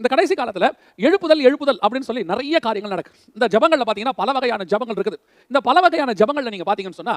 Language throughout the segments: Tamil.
இந்த கடைசி காலத்துல எழுப்புதல் எழுப்புதல் அப்படின்னு சொல்லி நிறைய காரியங்கள் நடக்கு. இந்த ஜபங்கள்ல பாத்தீங்கன்னா பல வகையான ஜபங்கள் இருக்குது. இந்த பல வகையான ஜபங்களில் நீங்க பார்த்தீங்கன்னு சொன்னா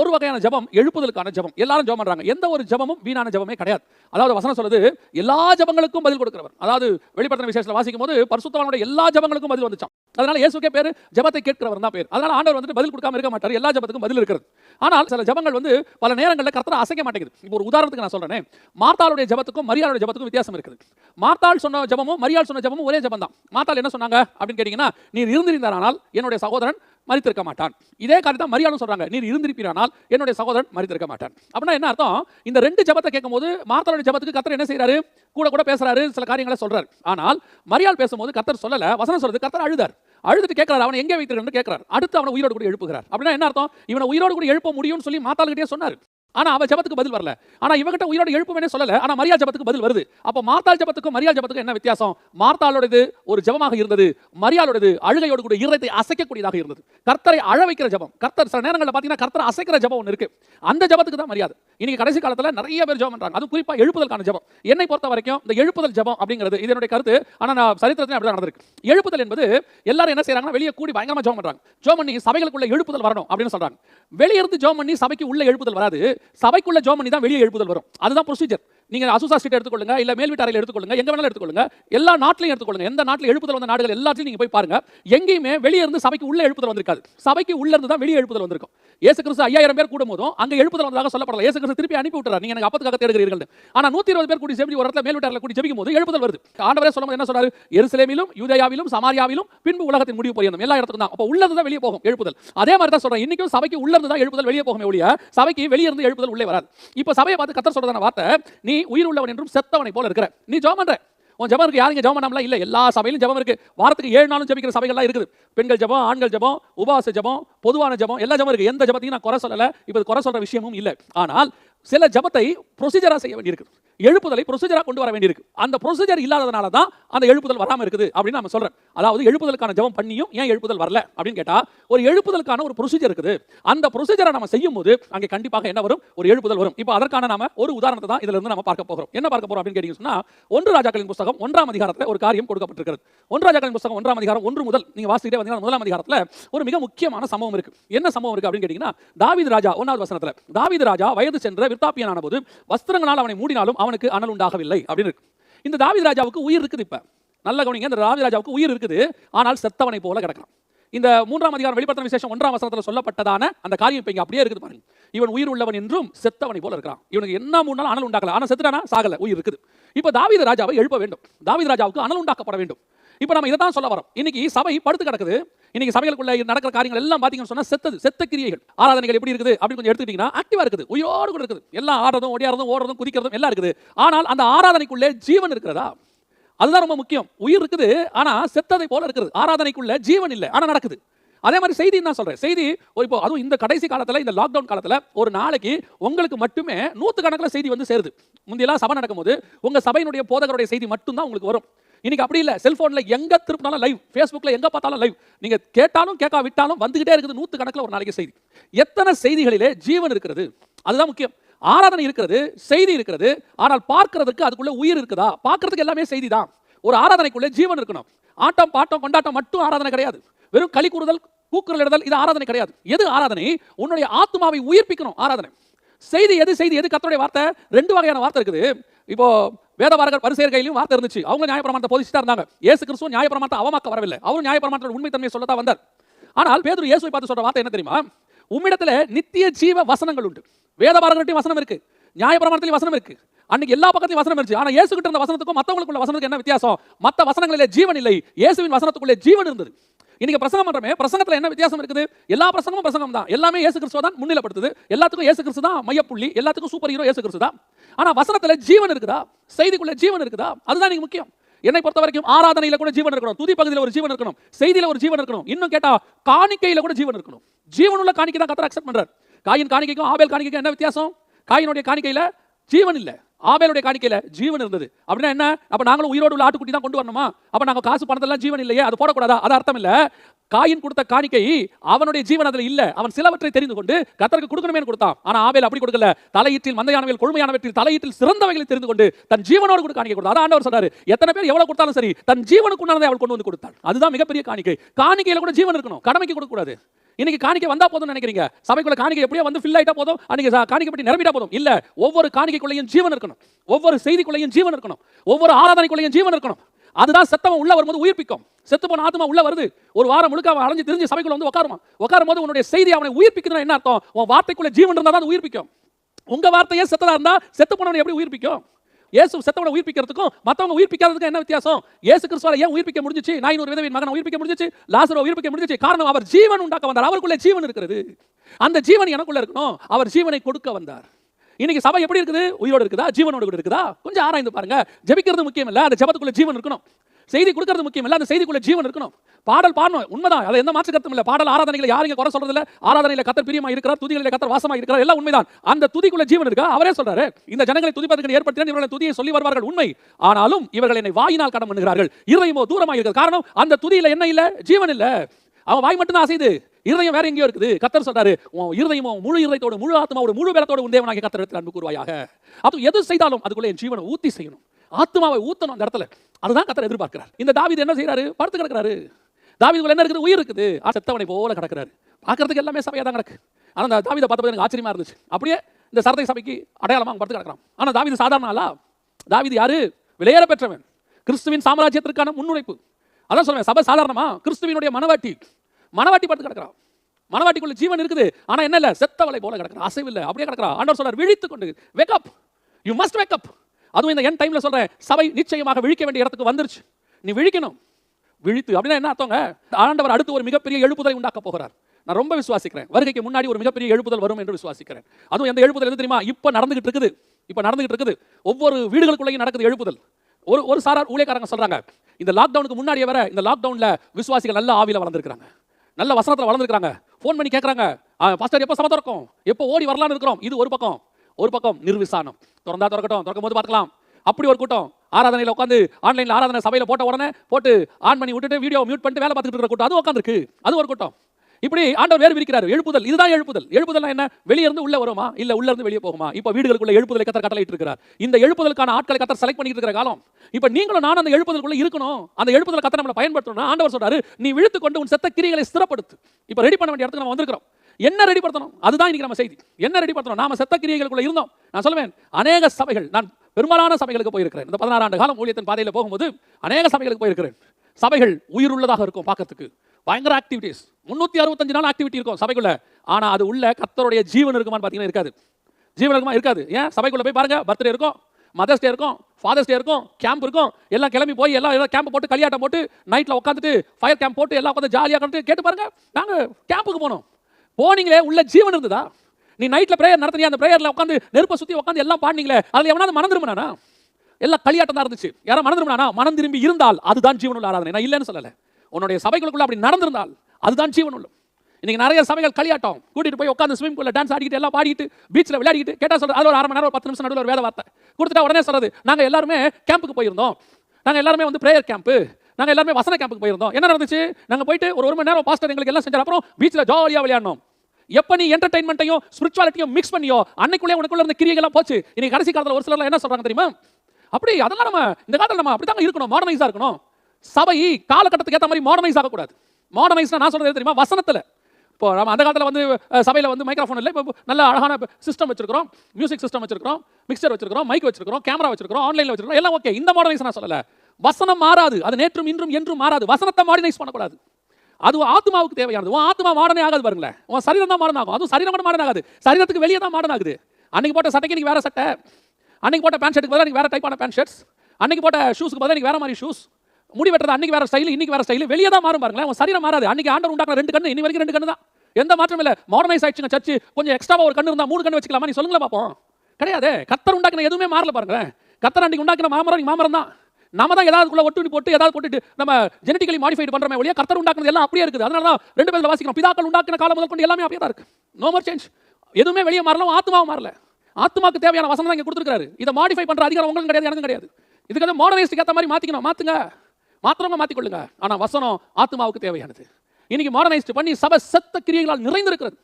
ஒரு வகையான ஜபம் எழுப்புதலுக்கான ஜபம். எல்லாரும் ஜபம் பண்ணுறாங்க எந்த ஒரு ஜபமும் வீணான ஜபமே கிடையாது. அதாவது வசனம் சொல்லுது எல்லா ஜபங்களுக்கும் பதில் கொடுக்கிறவர். அதாவது வெளிப்படுத்தின விசேஷத்துல வாசிக்கும் போது பரிசுத்தவானுடைய எல்லா ஜபங்களுக்கும் பதில் வந்துச்சான் அதனால இயேசுக்கே பேர் ஜபத்தை கேட்கிறவர் தான் பேர். அதனால ஆண்டவர் வந்துட்டு பதில் கொடுக்காம இருக்க மாட்டார். எல்லா ஜபத்துக்கும் பதில் இருக்கிறது. ஆனால் சில ஜபங்கள் வந்து பல நேரங்களில் கர்த்தரை அசைக்க மாட்டேங்குது. இப்போ ஒரு உதாரணத்துக்கு நான் சொல்றேன். மார்த்தாளுடைய ஜபத்துக்கும் மரியாளுடைய ஜபத்துக்கும் வித்தியாசம் இருக்குது. மார்த்தாள் சொன்ன ஜபமும் மரியாள் சொன்ன ஜபமும் ஒரே ஜபம் தான் மாத்தால் என்ன சொன்னாங்க அப்படின்னு கேட்டீங்கன்னா நீர் இருந்திருந்தாரானால் என்னுடைய சகோதரன் மறித்திருக்க மாட்டான். இதே காரியத்தை தான் மரியாளும் சொல்றாங்க நீர் இருந்திருப்பீரானால் என்னுடைய சகோதரன் மறித்திருக்க மாட்டான். அப்படின்னா என்ன அர்த்தம்? இந்த ரெண்டு ஜபத்தை கேட்கும்போது மார்த்தாளுடைய ஜபத்துக்கு கத்தர் என்ன செய்றாரு? கூட கூட பேசுறாரு சில காரியங்களை சொல்றாரு. ஆனால் மரியாள் பேசும்போது கத்தர் சொல்லல வசனம் சொல்றது கத்தர் அழுதார். அழுதுட்டு கேட்கிறார் அவனை எங்கே வைத்திருக்கன்னு கேட்கிறார். அடுத்து அவனை உயிரோடு கூட எழுப்புகிறார். அப்படின்னா என்ன அர்த்தம்? இவனை உயிரோடு கூட எழுப்ப முடியும்னு சொல்லி மாத்தாள்கிட்டே சொன்னார். ஆனா அவ ஜபத்துக்கு பதில் வரல. ஆனால் இவகிட்ட உயிரோட எழுப்புவேனே சொல்லல. ஆனா மரியா ஜபத்துக்கு பதில் வருது. அப்போ மார்த்தாள் ஜபத்துக்கும் மரியா ஜபத்துக்கும் என்ன வித்தியாசம்? மார்த்தாளோடது ஒரு ஜபமாக இருந்தது. மரியாளோடது அழுகையோடு கூட இருதயத்தை அசைக்கக்கூடியதாக இருந்தது. கர்த்தரை அழ வைக்கிற ஜபம். கர்த்தர் சில நேரங்களில் பார்த்தீங்கன்னா கர்த்தரை அசைக்கிற ஜபம் ஒன்று இருக்கு. அந்த ஜபத்துக்கு தான் மரியாதை. இன்னைக்கு கடைசி காலத்துல நிறைய பேர் ஜபம் பண்றாங்க. அது குறிப்பா எழுப்புதலுக்கான ஜபம். என்னை பொறுத்த வரைக்கும் இந்த எழுப்புதல் ஜபம் அப்படிங்கிறது இது என்னுடைய கருத்து. ஆனா நான் சரித்திரத்தில் அப்படிதான் நடந்திருக்கு. எழுப்புதல் என்பது எல்லாரும் என்ன செய்றாங்கன்னா வெளியே கூடி பயங்கரமாக ஜெபம் பண்றாங்க. ஜோம் பண்ணி சபைகளுக்குள்ள எழுப்புதல் வரணும் அப்படின்னு சொல்றாங்க. வெளியிருந்து இருந்து ஜெபம் பண்ணி சபைக்கு உள்ள எழுப்புதல் வராது. சபைக்குள்ள ஜெபம் பண்ணி தான் வெளியே எழுப்புதல் வரும். அதுதான் ப்ரொசீஜர் நீங்க அசோசா ஸ்ட்ரீட் எடுத்துக்கொள்ளுங்க இல்லை மேல் வீட்டாரையில் எடுத்துக்கொள்ளுங்க எங்கே வேணாலும் எடுத்துக்கொள்ளுங்க எல்லா நாட்டிலையும் எடுத்துக்கொள்ளுங்க. எந்த நாட்டில் எழுப்புதல் வந்த நாடுகள் எல்லாத்தையும் நீங்க போய் பாருங்க. எங்கேயுமே வெளியே இருந்து சபைக்கு உள்ள எழுப்புதல் வந்திருக்காது. சபைக்கு உள்ள இருந்து தான் வெளியே எழுப்புதல் வந்திருக்கும். இயேசு கிறிஸ்து ஐயாயிரம் பேர் கூடும் போதும் அங்கே எழுப்புதல் வந்ததாக சொல்லப்படல. இயேசு கிறிஸ்து திருப்பி அனுப்பி விட்டுறாரு நீங்க எனக்கு அப்பத்துக்காக தேடுகிறீர்கள் ஆனா நூத்தி இருபது பேர் கூடி ஜெபி ஒரு இடத்துல மேல் கூடி ஜெபிக்கும் போது எழுப்புதல் வருது. ஆண்டவரே சொல்லும் என்ன சொல்றாரு? எருசலேமிலும் யூதயாவிலும் சமாரியாவிலும் பின்பு உலகத்தின் முடிவு போயிருந்தோம். எல்லா இடத்துக்கும் தான். அப்ப உள்ளது தான் வெளியே போகும் எழுப்புதல். அதே மாதிரி தான் சொல்றேன். இன்னைக்கும் சபைக்கு உள்ள தான் எழுப்புதல் வெளியே போகும் ஒழிய சபைக்கு வெளியே இருந்து எழுப்புதல் உள்ளே வராது. இப்ப சபையை பார்த்து கத்தர் சொல்றதான வார்த்தை நீ உயிர் உள்ளவன் என்றும் செத்தவனை போல இருக்கிற. நீ ஜோமன்ற உன் ஜபம் இருக்கு யாருங்க ஜபம் பண்ணாமலாம் இல்ல. எல்லா சபையிலும் ஜபம் இருக்கு. வாரத்துக்கு ஏழு நாளும் ஜபிக்கிற சபைகள்லாம் இருக்குது. பெண்கள் ஜெபம் ஆண்கள் ஜபம் உபவாச ஜெபம் பொதுவான ஜபம் எல்லா ஜபம் இருக்கு. எந்த ஜெபத்தையும் நான் குறை சொல்லலை. இப்போ குறை சொல்ற விஷயமும் இல்லை. ஆனால் சில ஜெபத்தை ப்ரொசீஜரா செய்ய வேண்டியிருக்கு. எழுப்புதலை ப்ரொசீஜராக கொண்டு வர வேண்டியிருக்கு. அந்த ப்ரொசீஜர் இல்லாததுனால தான் அந்த எழுப்புதல் வராமல் இருக்குது அப்படின்னு நம்ம சொல்கிறேன் அதாவது எழுப்புதலுக்கான ஜெபம் பண்ணியும் ஏன் எழுப்புதல் வரல அப்படின்னு கேட்டா ஒரு எழுப்புதலுக்கான ஒரு ப்ரொசீஜர் இருக்குது. அந்த ப்ரொசீஜரை நம்ம செய்யும் போது அங்கே கண்டிப்பாக என்ன வரும்? ஒரு எழுப்புதல் வரும். இப்போ அதற்கான நாம ஒரு உதாரணத்தை தான் இதுல இருந்து நம்ம பார்க்க போகிறோம். என்ன பார்க்க போறோம் அப்படின்னு கேட்டீங்கன்னா ஒன்று ராஜாக்களின் புஸ்தகம் ஒன்றாம் அதிகாரத்தில் ஒரு காரியம் கொடுக்கப்பட்டிருக்கிறது. ஒன்று ராஜாக்களின் புஸ்தகம் ஒன்றாம் அதிகாரம் ஒன்று முதல் நீங்கள் வாசிக்கிட்டே வந்தீங்கன்னா முதலாம் அதிகாரத்தில் ஒரு மிக முக்கியமான சம்பவம் இருக்கு. என்ன சம்பவம் இருக்கு அப்படின்னு கேட்டிங்கன்னா தாவித ராஜா ஒன்றாவது வசனத்துல தாவித ராஜா வயது சென்ற விருத்தாப்பியனான போது வஸ்திரங்களால் அவனை மூடினாலும் அவனுக்கு அனல் உண்டாகவில்லை அப்படின்னு இருக்கு. இந்த தாவித ராஜாவுக்கு உயிர் இருக்குது இப்போ. நல்ல கவனிங்க இந்த தாவித ராஜாவுக்கு உயிர் இருக்குது. ஆனால் செத்தவனை போல கிடக்கிறான். இந்த மூன்றாம் அதிகாரம் வெளிப்படுத்தின விசேஷம் ஒன்றாம் வசனத்தில் சொல்லப்பட்டதான அந்த காரியம் இப்போ இங்கே அப்படியே இருக்குது பாருங்க. இவன் உயிர் உள்ளவன் என்றும் செத்தவனை போல இருக்கிறான். இவனுக்கு என்ன மூணு நாள் அனல் உண்டாக்கல ஆனால் செத்துட்டானா? சாகல. உயிர் இருக்குது. இப்போ தாவீது ராஜாவை எழுப்ப வேண்டும். தாவீது ராஜாவுக்கு அனல் உண்டாக்கப்பட வேண்டும். இப்போ நம்ம இதை தான் சொல்ல வரோம். இன்னைக்கு சபை படுத்து கிடக்குது. இன்னைக்கு சபைகளுக்குள்ள நடக்கிற காரியங்கள் எல்லாம் பாத்தீங்கன்னு சொன்னா செத்தது செத்த கிரியைகள். ஆராதனைகள் எப்படி இருக்குது? அப்படின்னு கொஞ்சம் எடுத்துக்கிட்டீங்கன்னா ஆக்டிவா இருக்குது. உயோடு கூட இருக்குது. எல்லாம் ஆடுறதும் ஒடியாடுறதும் ஓடுறதும் குதிக்கிறதும் எல்லாம் இருக்குது. ஆனால் அந்த ஆராதனைக்குள்ளே ஜீவன் இருக்கிறதா? அதுதான் ரொம்ப முக்கியம். உயிர் இருக்குது ஆனா செத்ததை போல இருக்குது. ஆராதனைக்குள்ள ஜீவன் இல்லை ஆனா நடக்குது. அதே மாதிரி செய்தி தான் சொல்றேன். செய்தி ஒரு இப்போ அதுவும் இந்த கடைசி காலத்துல இந்த லாக்டவுன் காலத்துல ஒரு நாளைக்கு உங்களுக்கு மட்டுமே நூத்து கணக்கில் செய்தி வந்து சேருது. முந்தையெல்லாம் சபை நடக்கும்போது உங்க சபையினுடைய போதகருடைய செய்தி மட்டும்தான் உங்களுக்கு வரும். இன்னைக்கு அப்படி இல்லை. செல்போன்ல எங்கே திருப்பினாலும் லைவ் ஃபேஸ்புக்ல எங்கே பார்த்தாலும் லைவ் நீங்க கேட்டாலும் கேட்கா விட்டாலும் வந்துகிட்டே இருக்குது நூற்று கணக்கில் ஒரு நாளைக்கு செய்தி. எத்தனை செய்திகளிலே ஜீவன் இருக்கிறது? அதுதான் முக்கியம். ஆராதனை இருக்கிறது செய்தி இருக்கிறது ஆனால் பார்க்கறதுக்கு அதுக்குள்ளே உயிர் இருக்குதா? பார்க்கறதுக்கு எல்லாமே செய்தி தான் ஒரு ஆராதனைக்குள்ளே ஜீவன் இருக்கணும். ஆட்டம் பாட்டம் கொண்டாட்டம் மட்டும் ஆராதனை கிடையாது. வெறும் களி கூறுதல் கூக்குரல் இடுதல் இது ஆராதனை கிடையாது. எது ஆராதனை? உன்னுடைய ஆத்மாவை உயிர்ப்பிக்கணும் ஆராதனை. செய்தி எது? செய்தி எது? கத்தோடைய வார்த்தை. ரெண்டு வகையான வார்த்தை இருக்குது. இப்போ வேதவாரகர் பரிசெயர் கையிலும் வார்த்தை இருந்துச்சு. அவங்க நியாயப்பிரமாணத்தை போதிச்சுட்டா இருந்தாங்க. இயேசு கிறிஸ்துவ நியாயப்பிரமாணத்தை அவமாக்க வரவில்லை. அவரும் நியாயப்பிரமாணத்தோட உண்மைத்தன்மையை சொல்லத்தான் வந்தார். ஆனால் பேதுரு இயேசுவை பார்த்து சொல்ற வார்த்தை என்ன தெரியுமா? உம்மிடத்துல நித்திய ஜீவ வசனங்கள் உண்டு. வேதபாரகர்கிட்டையும் வசனம் இருக்கு. நியாயப்பிரமாணத்திலையும் வசனம் இருக்கு. அன்னைக்கு எல்லா பக்கத்தையும் வசனம் இருந்துச்சு. ஆனா இயேசு கிட்ட இருந்த வசனத்துக்கும் மற்றவங்களுக்குள்ள வசனத்துக்கு என்ன வித்தியாசம்? மத்த வசனங்களிலே ஜீவன் இல்லை. இயேசுவின் வசனத்துக்குள்ளே ஜீவன் இருந்தது. இன்னைக்கு பிரசங்கம் பண்றமே பிரசங்கத்தில் என்ன வித்தியாசம் இருக்குது? எல்லா பிரசங்கமும் பிரசங்கம் தான். எல்லாமே ஏசு கிறிஸ்துவ தான் முன்னிலைப்படுத்துது. எல்லாத்துக்கும் ஏசு கிறிஸ்து தான் மையப்புள்ளி. எல்லாத்துக்கும் சூப்பர் ஹீரோ ஏசு கிறிஸ்து தான். ஆனா வசனத்துல ஜீவன் இருக்குதா? செய்திக்குள்ள ஜீவன் இருக்குதா? அதுதான் நீங்க முக்கியம். என்னை பொறுத்த வரைக்கும் ஆராதனையில கூட ஜீவன் இருக்கணும். துதி பகுதியில் ஒரு ஜீவன் இருக்கணும். செய்தியில ஒரு ஜீவன் இருக்கணும். இன்னும் கேட்டா காணிக்கையில கூட ஜீவன் இருக்கணும். ஜீவனுள்ள காணிக்கை தான் கத்தர் அக்செப்ட் பண்றாரு. காயின் காணிக்கைக்கும் ஆபேல் காணிக்கைக்கும் என்ன வித்தியாசம்? காயினுடைய காணிக்கையில ஜீவன் இல்ல. ஆபேலுடைய காணிக்கையில ஜீவன் இருந்தது. அப்படின்னா என்ன? அப்ப நாங்களும் உயிரோடு உள்ள ஆட்டுக்குட்டி தான் கொண்டு வரணுமா? அப்ப நாங்கள் காசு பணத்தெல்லாம் ஜீவன் இல்லையே அது போடக்கூடாதா? அது அர்த்தம் இல்ல. காயின் கொடுத்த காணிக்கை அவனுடைய ஜீவன் அதுல இல்ல. அவன் சிலவற்றை தெரிந்து கொண்டு கத்தருக்கு கொடுக்கணுமே கொடுத்தான். ஆனா ஆவேல் அப்படி கொடுக்கல. தலையீட்டில் மந்தையானவைகள் கொழுமையானவற்றில் தலையீட்டில் சிறந்தவைகளை தெரிந்து கொண்டு தன் ஜீவனோடு கூட காணிக்கை கொடுத்தா அதான் ஆண்டவர் சொன்னார் எத்தனை பேர் எவ்வளவு கொடுத்தாலும் சரி தன் ஜீவனுக்கு உண்டானதை அவள் கொண்டு வந்து கொடுத்தாள். அதுதான் மிகப்பெரிய காணிக்கை. காணிக்கையில கூட ஜீவன் இருக்கணும். கடமைக்கு கொடுக்க கூடாது இன்னைக்கு காணிக்கை வந்தா போதும் நினைக்கிறீங்க. சபைக்குள்ள காணிக்கை எப்படியோ வந்து ஃபில் ஆயிட்டா போதும். அன்னைக்கு காணிக்கை பற்றி நிரம்பிட்டா போதும். இல்ல ஒவ்வொரு காணிக்கைக்குள்ளையும் ஜீவன் இருக்கணும். ஒவ்வொரு செய்திக்குள்ளேயும் ஜீவன் இருக்கணும். ஒவ்வொரு ஆராதனைக்குள்ளையும் ஜீவன் இருக்கணும். அதுதான் செத்தவன் உள்ள வரும்போது உயிர்ப்பிக்கும். செத்து போன ஆத்மா உள்ள வருது. ஒரு வாரம் முழுக்க அவன் அலைஞ்சு தெரிஞ்சு சபைக்குள்ள வந்து உட்காருமா உட்காரும் போது உன்னுடைய செய்தி அவனை உயிர்ப்பிக்கணும் என்ன அர்த்தம்? உன் வார்த்தைக்குள்ள ஜீவன் இருந்தால் தான் அது உயிர்ப்பிக்கும். உங்க வார்த்தையே செத்ததா இருந்தா செத்து போனவனை எப்படி உயிர்ப்பிக்கும்? இயேசு செத்தவனை உயிர்ப்பிக்கிறதுக்கும் மத்தவங்க உயிர்ப்பிக்காததுக்கும் என்ன வித்தியாசம்? இயேசு கிறிஸ்துவால ஏன் உயிர்ப்பிக்க முடிஞ்சிச்சு? நாயினூறு விதவின் மகனை உயிர்ப்பிக்க முடிஞ்சிச்சு? லாசரோ உயிர்ப்பிக்க முடிஞ்சிச்சு? காரணம் அவர் ஜீவன் உண்டாக்க வந்தார். அவருக்குள்ள ஜீவன் இருக்கிறது. அந்த ஜீவன் எனக்குள்ள இருக்கணும். அவர் ஜீவனை கொடுக்க வந்தார். இன்னைக்கு சபை எப்படி இருக்குது? உயிரோடு இருக்குதா? ஜீவனோடு கூட இருக்குதா? கொஞ்சம் ஆராய்ந்து பாருங்க. ஜெபிக்கிறது முக்கியம் இல்ல. அந்த ஜெபத்துக்குள்ள ஜீவன் இருக்கணும். செய்தி கொடுக்கறது முக்கியம் இல்ல. அந்த செய்திக்குள்ள ஜீவன் இருக்கணும். பாடல் பாடணும். உண்மைதான். அது எந்த மாற்று கருத்தும் இல்லை. பாடல் ஆராதனைகளை யாரும் குறை சொல்றது இல்ல ஆராதனையில கத்தர் பிரியமா இருக்கிறார் துதிகளில் கத்தர் வாசமா இருக்கிறார். எல்லாம் உண்மைதான். அந்த துதிக்குள்ள ஜீவன் இருக்கா? அவரே சொல்றாரு இந்த ஜனங்களை துதிப்பதற்கு ஏற்படுத்தின இவர்களை துதியை சொல்லி வருவார்கள். உண்மை. ஆனாலும் இவர்கள் என்னை வாயினால் கடன் பண்ணுகிறார்கள். இருதயமோ தூரமாக இருக்கிறது. காரணம் அந்த துதியில என்ன இல்ல? ஜீவன் இல்ல. அவன் வாய் மட்டும் தான் அசையுது. இருதயம் வேற எங்கேயோ இருக்குது. கத்தர் சொல்றாரு உன் இருதயமோ முழு இருதயத்தோடு முழு ஆத்மாவோட முழு பலத்தோடு உன் கத்தர் எடுத்து அன்பு கூறுவாயாக. அது எது செய்தாலும் அதுக்குள்ள என் ஜீவனை ஊத்தி செய்யணும். ஆத்மாவை ஊத்தணும் அந்த இடத்துல. அதுதான் கத்தர் எதிர்பார்க்கிறார். இந்த தாவிது என்ன செய்றாரு? படுத்து கிடக்கிறாரு. தாவிதுக்குள்ள என்ன இருக்குது? உயிர் இருக்குது. ஆ, செத்தவனை போல கிடக்குறாரு. பார்க்கறதுக்கு எல்லாமே சபையாக தான் கிடக்கு. ஆனால் அந்த தாவிதை பார்த்தபோது எனக்கு ஆச்சரியமா இருந்துச்சு. அப்படியே இந்த சரதை சபைக்கு அடையாளமாக அங்க படுத்து கிடக்கிறான். ஆனா தாவிது சாதாரண ஆளா? தாவிது யாரு? விலையேற பெற்றவன். கிறிஸ்துவின் சாம்ராஜ்யத்திற்கான முன்னுழைப்பு. அதான் சொல்லுவேன் சபை சாதாரணமா? கிறிஸ்துவினுடைய மனவாட்டி. மனவாட்டி படுத்து கிடக்குறான். மனவாட்டிக்குள்ள ஜீவன் இருக்குது. ஆனா என்ன இல்லை? செத்தவளை போல கிடக்குறா அசைவில்லை அப்படியே கிடக்கிறா ஆண்டவர் சொல்றார் விழித்து கொண்டு wake யூ மஸ்ட் wake அதுவும் இந்த என் டைம்ல சொல்றேன் சபை நிச்சயமாக விழிக்க வேண்டிய இடத்துக்கு வந்துருச்சு. நீ விழிக்கணும். விழித்து அப்படின்னா என்ன அர்த்தங்க ஆண்டவர் அடுத்து ஒரு மிகப்பெரிய எழுப்புதலை உண்டாக்க போகிறார். நான் ரொம்ப விசுவாசிக்கிறேன். வருகைக்கு முன்னாடி ஒரு மிகப்பெரிய எழுப்புதல் வரும் என்று விசுவாசிக்கிறேன். அதுவும் எந்த எழுப்புதல் எது தெரியுமா? இப்போ நடந்துகிட்டு இருக்குது. இப்போ நடந்துகிட்டு இருக்குது. ஒவ்வொரு வீடுகளுக்குள்ளேயும் நடக்குது எழுப்புதல். ஒரு ஒரு சாரார் ஊழியக்காரங்க சொல்கிறாங்க இந்த லாக்டவுனுக்கு முன்னாடியே வர இந்த லாக்டவுனில் விசுவாசிகள் நல்ல ஆவியில் வளர்ந்துருக்காங்க நல்ல வசனத்தில் வளர்ந்துருக்காங்க ஃபோன் பண்ணி கேட்குறாங்க பாஸ்டர் எப்போ சபை திறக்கும்? எப்போ ஓடி வரலாம்னு இருக்கிறோம். இது ஒரு பக்கம். ஒரு பக்கம் நிர்விசானம். திறந்தா திறக்கட்டும். திறக்கும் போது பார்க்கலாம். அப்படி ஒரு கூட்டம். ஆராதனையில் உட்காந்து ஆன்லைனில் ஆராதனை சபையில் போட்ட உடனே போட்டு ஆன் பண்ணி விட்டுட்டு வீடியோ மியூட் பண்ணிட்டு வேலை பார்த்துட்டு இருக்கிற கூட்டம். அது உட்காந்துருக்கு அது ஒரு கூட்டம். இப்படி ஆண்டவர் வேறு விரிக்கிறார் எழுப்புதல். இதுதான் எழுப்புதல். எழுப்புதல் என்ன? வெளியே இருந்து உள்ள வருமா? இல்ல உள்ள இருந்து வெளியே போகுமா? இப்போ வீடுகளுக்குள்ள எழுப்புதலை கத்தர் கட்டளையிட்டு இருக்கிறார் இந்த எழுப்புதலுக்கான ஆட்களை கத்தர் செலக்ட் பண்ணிட்டு இருக்கிற காலம். இப்போ நீங்களும் நான் அந்த எழுப்புதலுக்குள்ள இருக்கணும். அந்த எழுப்புதல் கத்தர் நம்மளை பயன்படுத்தணும் ஆண்டவர் சொல்றாரு நீ விழுத்து கொண்டு உன் செத்த கிரிகளை ஸ்திரப்படுத்து. இப்போ ரெடி பண்ண வேண்டிய இடத்துக்கு நம்ம வந்திருக்கிறோம். என்ன ரெடி படுத்தணும்? அதுதான் இன்னைக்கு நம்ம செய்தி. என்ன ரெடி படுத்தணும்? நாம செத்த கிரியைகளுக்குள்ள இருந்தோம். நான் சொல்லுவேன் அநேக சபைகள் நான் பெரும்பாலான சபைகளுக்கு போயிருக்கிறேன். இந்த பதினாறு ஆண்டு காலம் ஊழியத்தின் பாதையில் போகும்போது அநேக சபைகளுக்கு போயிருக்கிறேன். சபைகள் உயிருள்ளதாக இருக்கும் பார்க்கறதுக்கு. பயங்கர ஆக்டிவிட்டீஸ் முந்நூற்றி அறுபத்தஞ்சு நாள் ஆக்டிவிட்டி இருக்கும் சபைக்குள்ள. ஆனால் அது உள்ள கத்தருடைய ஜீவன் இருக்குமான்னு பார்த்தீங்கன்னா இருக்காது. ஜீவன் இருக்குமா? இருக்காது. ஏன்? சபைக்குள்ள போய் பாருங்க. பர்த்டே இருக்கும் மதர்ஸ் டே இருக்கும் ஃபாதர்ஸ் டே இருக்கும் கேம்ப் இருக்கும். எல்லாம் கிளம்பி போய் எல்லாம் எல்லாம் கேம்ப் போட்டு களியாட்டம் போட்டு நைட்டில் உட்காந்துட்டு ஃபயர் கேம்ப் போட்டு எல்லாம் உட்காந்து ஜாலியாக கண்டு கேட்டு பாருங்க. நாங்கள் கேம்புக்கு போனோம். போனீங்களே உள்ள ஜீவன் இருந்ததா? நீ நைட்டில் ப்ரேயர் நடத்தினியா? அந்த ப்ரேயரில் உட்காந்து நெருப்பை சுற்றி உட்காந்து எல்லாம் பாடினீங்களே அதில் எவனாவது மனம் திரும்பினானா? எல்லாம் களியாட்டம் தான் இருந்துச்சு. யாரும் மனம் திரும்பினானா? மனம் திரும்பி இருந்தால் அதுதான் ஜீவனுள்ள ஆராதனை. நான் இல்லைன்னு சொல்லலை. உன்னுடைய சபைகளுக்குள்ள அப்படி நடந்திருந்தால் அதுதான் ஜீவனுள்ள இன்னைக்கு நிறைய சபைகள் களியாட்டம். கூட்டிட்டு போய் உட்காந்து ஸ்விமிங் பூலில் டான்ஸ் ஆடிக்கிட்டு எல்லாம் பாடிட்டு பீச்சில் விளையாடிக்கிட்டு கேட்டால் சொல்றது அது ஒரு அரை மணி நேரம் ஒரு பத்து நிமிஷம் நடுவில் ஒரு வேலை வார்த்தை. கொடுத்துட்டா உடனே சொல்றது நாங்கள் எல்லாருமே கேம்புக்கு போயிருந்தோம். நாங்கள் எல்லாருமே வந்து ப்ரேயர் கேம்ப்பு நாங்கள் எல்லாருமே வசன கேம்புக்கு போயிருந்தோம். என்ன நடந்துச்சு? நாங்கள் போயிட்டு ஒரு ஒரு மணி நேரம் பாஸ்டர் எங்களுக்கு எல்லாம் செஞ்சார். அப்புறம் பீச்சில் ஜாலியாக விளையாடணும் எப்போ நீ என்டர்டைன்மெண்ட்டையும் ஸ்பிரிச்சுவாலிட்டியும் மிக்ஸ் பண்ணியோ அன்னைக்குள்ளே உனக்குள்ள இருந்த கிரியைகள்லாம் போச்சு. இன்னைக்கு கடைசி காலத்துல ஒரு சிலர்லாம் என்ன சொல்கிறாங்க தெரியுமா? அப்படி அதெல்லாம் நம்ம இந்த காலத்துல நம்ம அப்படித்தாங்க இருக்கணும் மாடர்னைஸாக இருக்கணும். சபை காலகட்டத்துக்கு ஏற்ற மாதிரி மாடர்னைஸ் ஆகக்கூடாது. மாடர்னைஸ்னா நான் சொல்றது தெரியுமா? வசனத்துல. இப்போ நம்ம அந்த காலத்தில் வந்து சபையில் வந்து மைக்ரோஃபோன் இல்லை. இப்போ நல்ல அழகான சிஸ்டம் வச்சிருக்கிறோம் மியூசிக் சிஸ்டம் வச்சிருக்கிறோம் மிக்சர் வச்சிருக்கிறோம் மைக் வச்சிருக்கிறோம் கேமரா வச்சிருக்கிறோம் ஆன்லைனில் வச்சிருக்கிறோம் எல்லாம் ஓகே இந்த மாடர்னைஸ் நான் சொல்லலை. வசனம் மாறாது. அது நேற்றும் இன்றும் என்றும் மாறாது. வசனத்தை மாடர்னைஸ் பண்ணக்கூடாது. அது ஆத்மாவுக்கு தேவையானது. உன் ஆத்மா மாடனே ஆகாது பாருங்களேன். உன் சரீரம் தான் மாடர்ன் ஆகும் அதுவும் சரீரம் மட்டும் மாடர்ன் ஆகாது சரீரத்துக்கு வெளியே தான் மாடர்ன் ஆகுது அன்னைக்கு போட்ட சட்டைக்கு இன்னைக்கு வேற சட்டை. அன்னைக்கு போட்ட பேண்ட் ஷர்ட்டுக்கு பதிலாக வேற டைப்பான பேண்ட் ஷர்ட்ஸ் அன்னைக்கு போட்ட ஷூஸ்க்கு பதிலாக வேற மாதிரி ஷூஸ் முடி வெட்டுறது அன்னைக்கு வேற ஸ்டைல் இன்னைக்கு வேற ஸ்டைல் வெளியே தான் மாறும் பாருங்களேன். உன் சரீரம் மாறாது. அன்னைக்கு ஆண்டவர் உண்டாக்குற ரெண்டு கண்ணு இன்னி வரைக்கும் ரெண்டு கண்ணு தான் எந்த மாற்றம் இல்லை. மாடர்னைஸ் ஆயிடுச்சுங்க சர்ச்சு கொஞ்சம் எக்ஸ்ட்ரா ஒரு கண்ணு இருந்தால் மூணு கண்ணு வச்சுக்கலாமா நீ சொல்லுங்களேன் பார்ப்போம் கிடையாது. கத்தர் உண்டாக்கின எதுவுமே மாறல பாருங்களேன். கத்தர் அன்னைக்கு உண்டாக்கின மாமரம் மாமரம் தான் நம்ம தான் ஏதாவது ஒட்டுணி போட்டு ஏதாவது போட்டுட்டு நம்ம ஜெனட்டிக்கலி மாடிஃபைட் பண்றோமே ஒழிய கர்த்தர் உண்டாக்குறது எல்லாம் அப்படியே இருக்குது. அதனால தான் ரெண்டு பேரில் வாசிக்கிறோம். பிதாக்கள் உண்டாக்கின காலம் முதல் கொண்டு எல்லாமே அப்படியே தான் இருக்கு. நோ மோர் சேஞ்ச் எதுவுமே வெளியே மாறலாம் ஆத்மாவும் மாறல. ஆத்மாக்கு தேவையான வசனம் தான் இங்கே கொடுத்துருக்காரு இதை மாடிஃபை பண்ணுற அதிகாரம் உங்களுக்கு கிடையாது எனக்கும் கிடையாது. இதுக்கு வந்து மாடர்னைஸ்டுக்கு ஏற்ற மாதிரி மாற்றிக்கணும் மாற்றுங்க மாத்திரவங்க மாற்றிக்கொள்ளுங்க ஆனால் வசனம் ஆத்மாவுக்கு தேவையானது. இன்னைக்கு மாடர்னைஸ்ட் பண்ணி சபை செத்த கிரியைகளால் நிறைந்திருக்கிறது.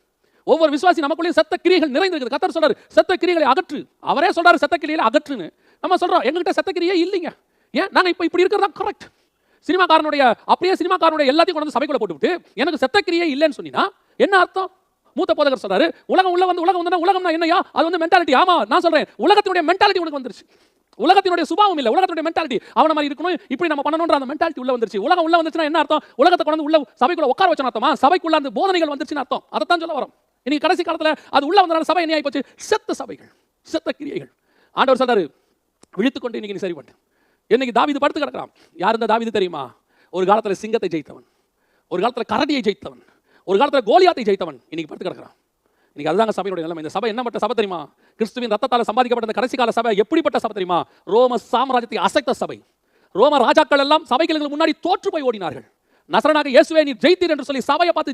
ஒவ்வொரு விசுவாசி நமக்குள்ளேயும் செத்த கிரியைகள் நிறைந்திருக்குது. கத்தர் சொல்றாரு செத்த கிரியைகளை அகற்று. அவரே சொல்றாரு செத்த கிரியைகளை அகற்றுன்னு. நம்ம சொல்றோம் எங்ககிட்ட செத்த கிரியே இல்லைங்க. ஏன்? நாங்க இப்போ இப்படி இருக்கிறதா கரெக்ட் சினிமாக்காரனுடைய அப்படியே சினிமாக்காரனுடைய எல்லாத்தையும் கொண்டு வந்து சபைக்குள்ள போட்டுவிட்டு எனக்கு செத்தக்கிரியே இல்லைன்னு சொன்னீங்கன்னா என்ன அர்த்தம்? மூத்த போதகர் சொல்றாரு உலகம் உள்ள வந்து உலகம் வந்து உலகம்னா என்னையா அது வந்து மென்டாலிட்டி ஆமா நான் சொல்றேன் உலகத்தினுடைய மென்டாலிட்டி உனக்கு வந்துருச்சு. உலகத்தினுடைய சுபாவம் இல்ல உலகத்தினுடைய மென்டாலிட்டி அவன மாதிரி இருக்கணும் இப்படி நம்ம பண்ணணும்ன்ற அந்த மென்டாலிட்டி உள்ள வந்துருச்சு. உலகம் உள்ள வந்துச்சுன்னா என்ன அர்த்தம்? உலகத்தை கொண்டு வந்து உள்ள சபைக்குள்ள உட்கார வச்ச அர்த்தமா? சபைக்குள்ள அந்த போதனைகள் வந்துருச்சுன்னு அர்த்தம். அதை தான் சொல்ல வரும். இன்னைக்கு கடைசி காலத்துல அது உள்ள வந்தனால சபை என்ன ஆகி போச்சு? செத்த சபைகள் செத்த கிரியைகள். ஆண்டவர் சொல்றாரு விழித்துக்கொண்டு இன்னைக்கு நீ சரி பண்ணு இன்னைக்கு தாவிது படுத்து கிடக்கிறான். யார் இந்த தாவிது தெரியுமா? ஒரு காலத்துல சிங்கத்தை ஜெயித்தவன். ஒரு காலத்துல கரடியை ஜெயித்தவன். ஒரு காலத்தில் கோலியாத்தை ஜெயித்தவன். இன்னைக்கு படுத்து கிடக்கிறான். இன்னைக்கு அதுதாங்க சபையுடைய நிலைமை. இந்த சபை என்னப்பட்ட சபை தெரியுமா? கிறிஸ்துவின் ரத்தத்தால் சம்பாதிக்கப்பட்ட இந்த கடைசி கால சபை எப்படிப்பட்ட சபை தெரியுமா? ரோம சாம்ராஜ்யத்தை அசைத்த சபை. ரோம ராஜாக்கள் எல்லாம் சபைகளுக்கு முன்னாடி தோற்று போய் ஓடினார்கள். நசரனாக இயேசுவை நீ ஜெயித்தீர் என்று சொல்லி சபையை பார்த்து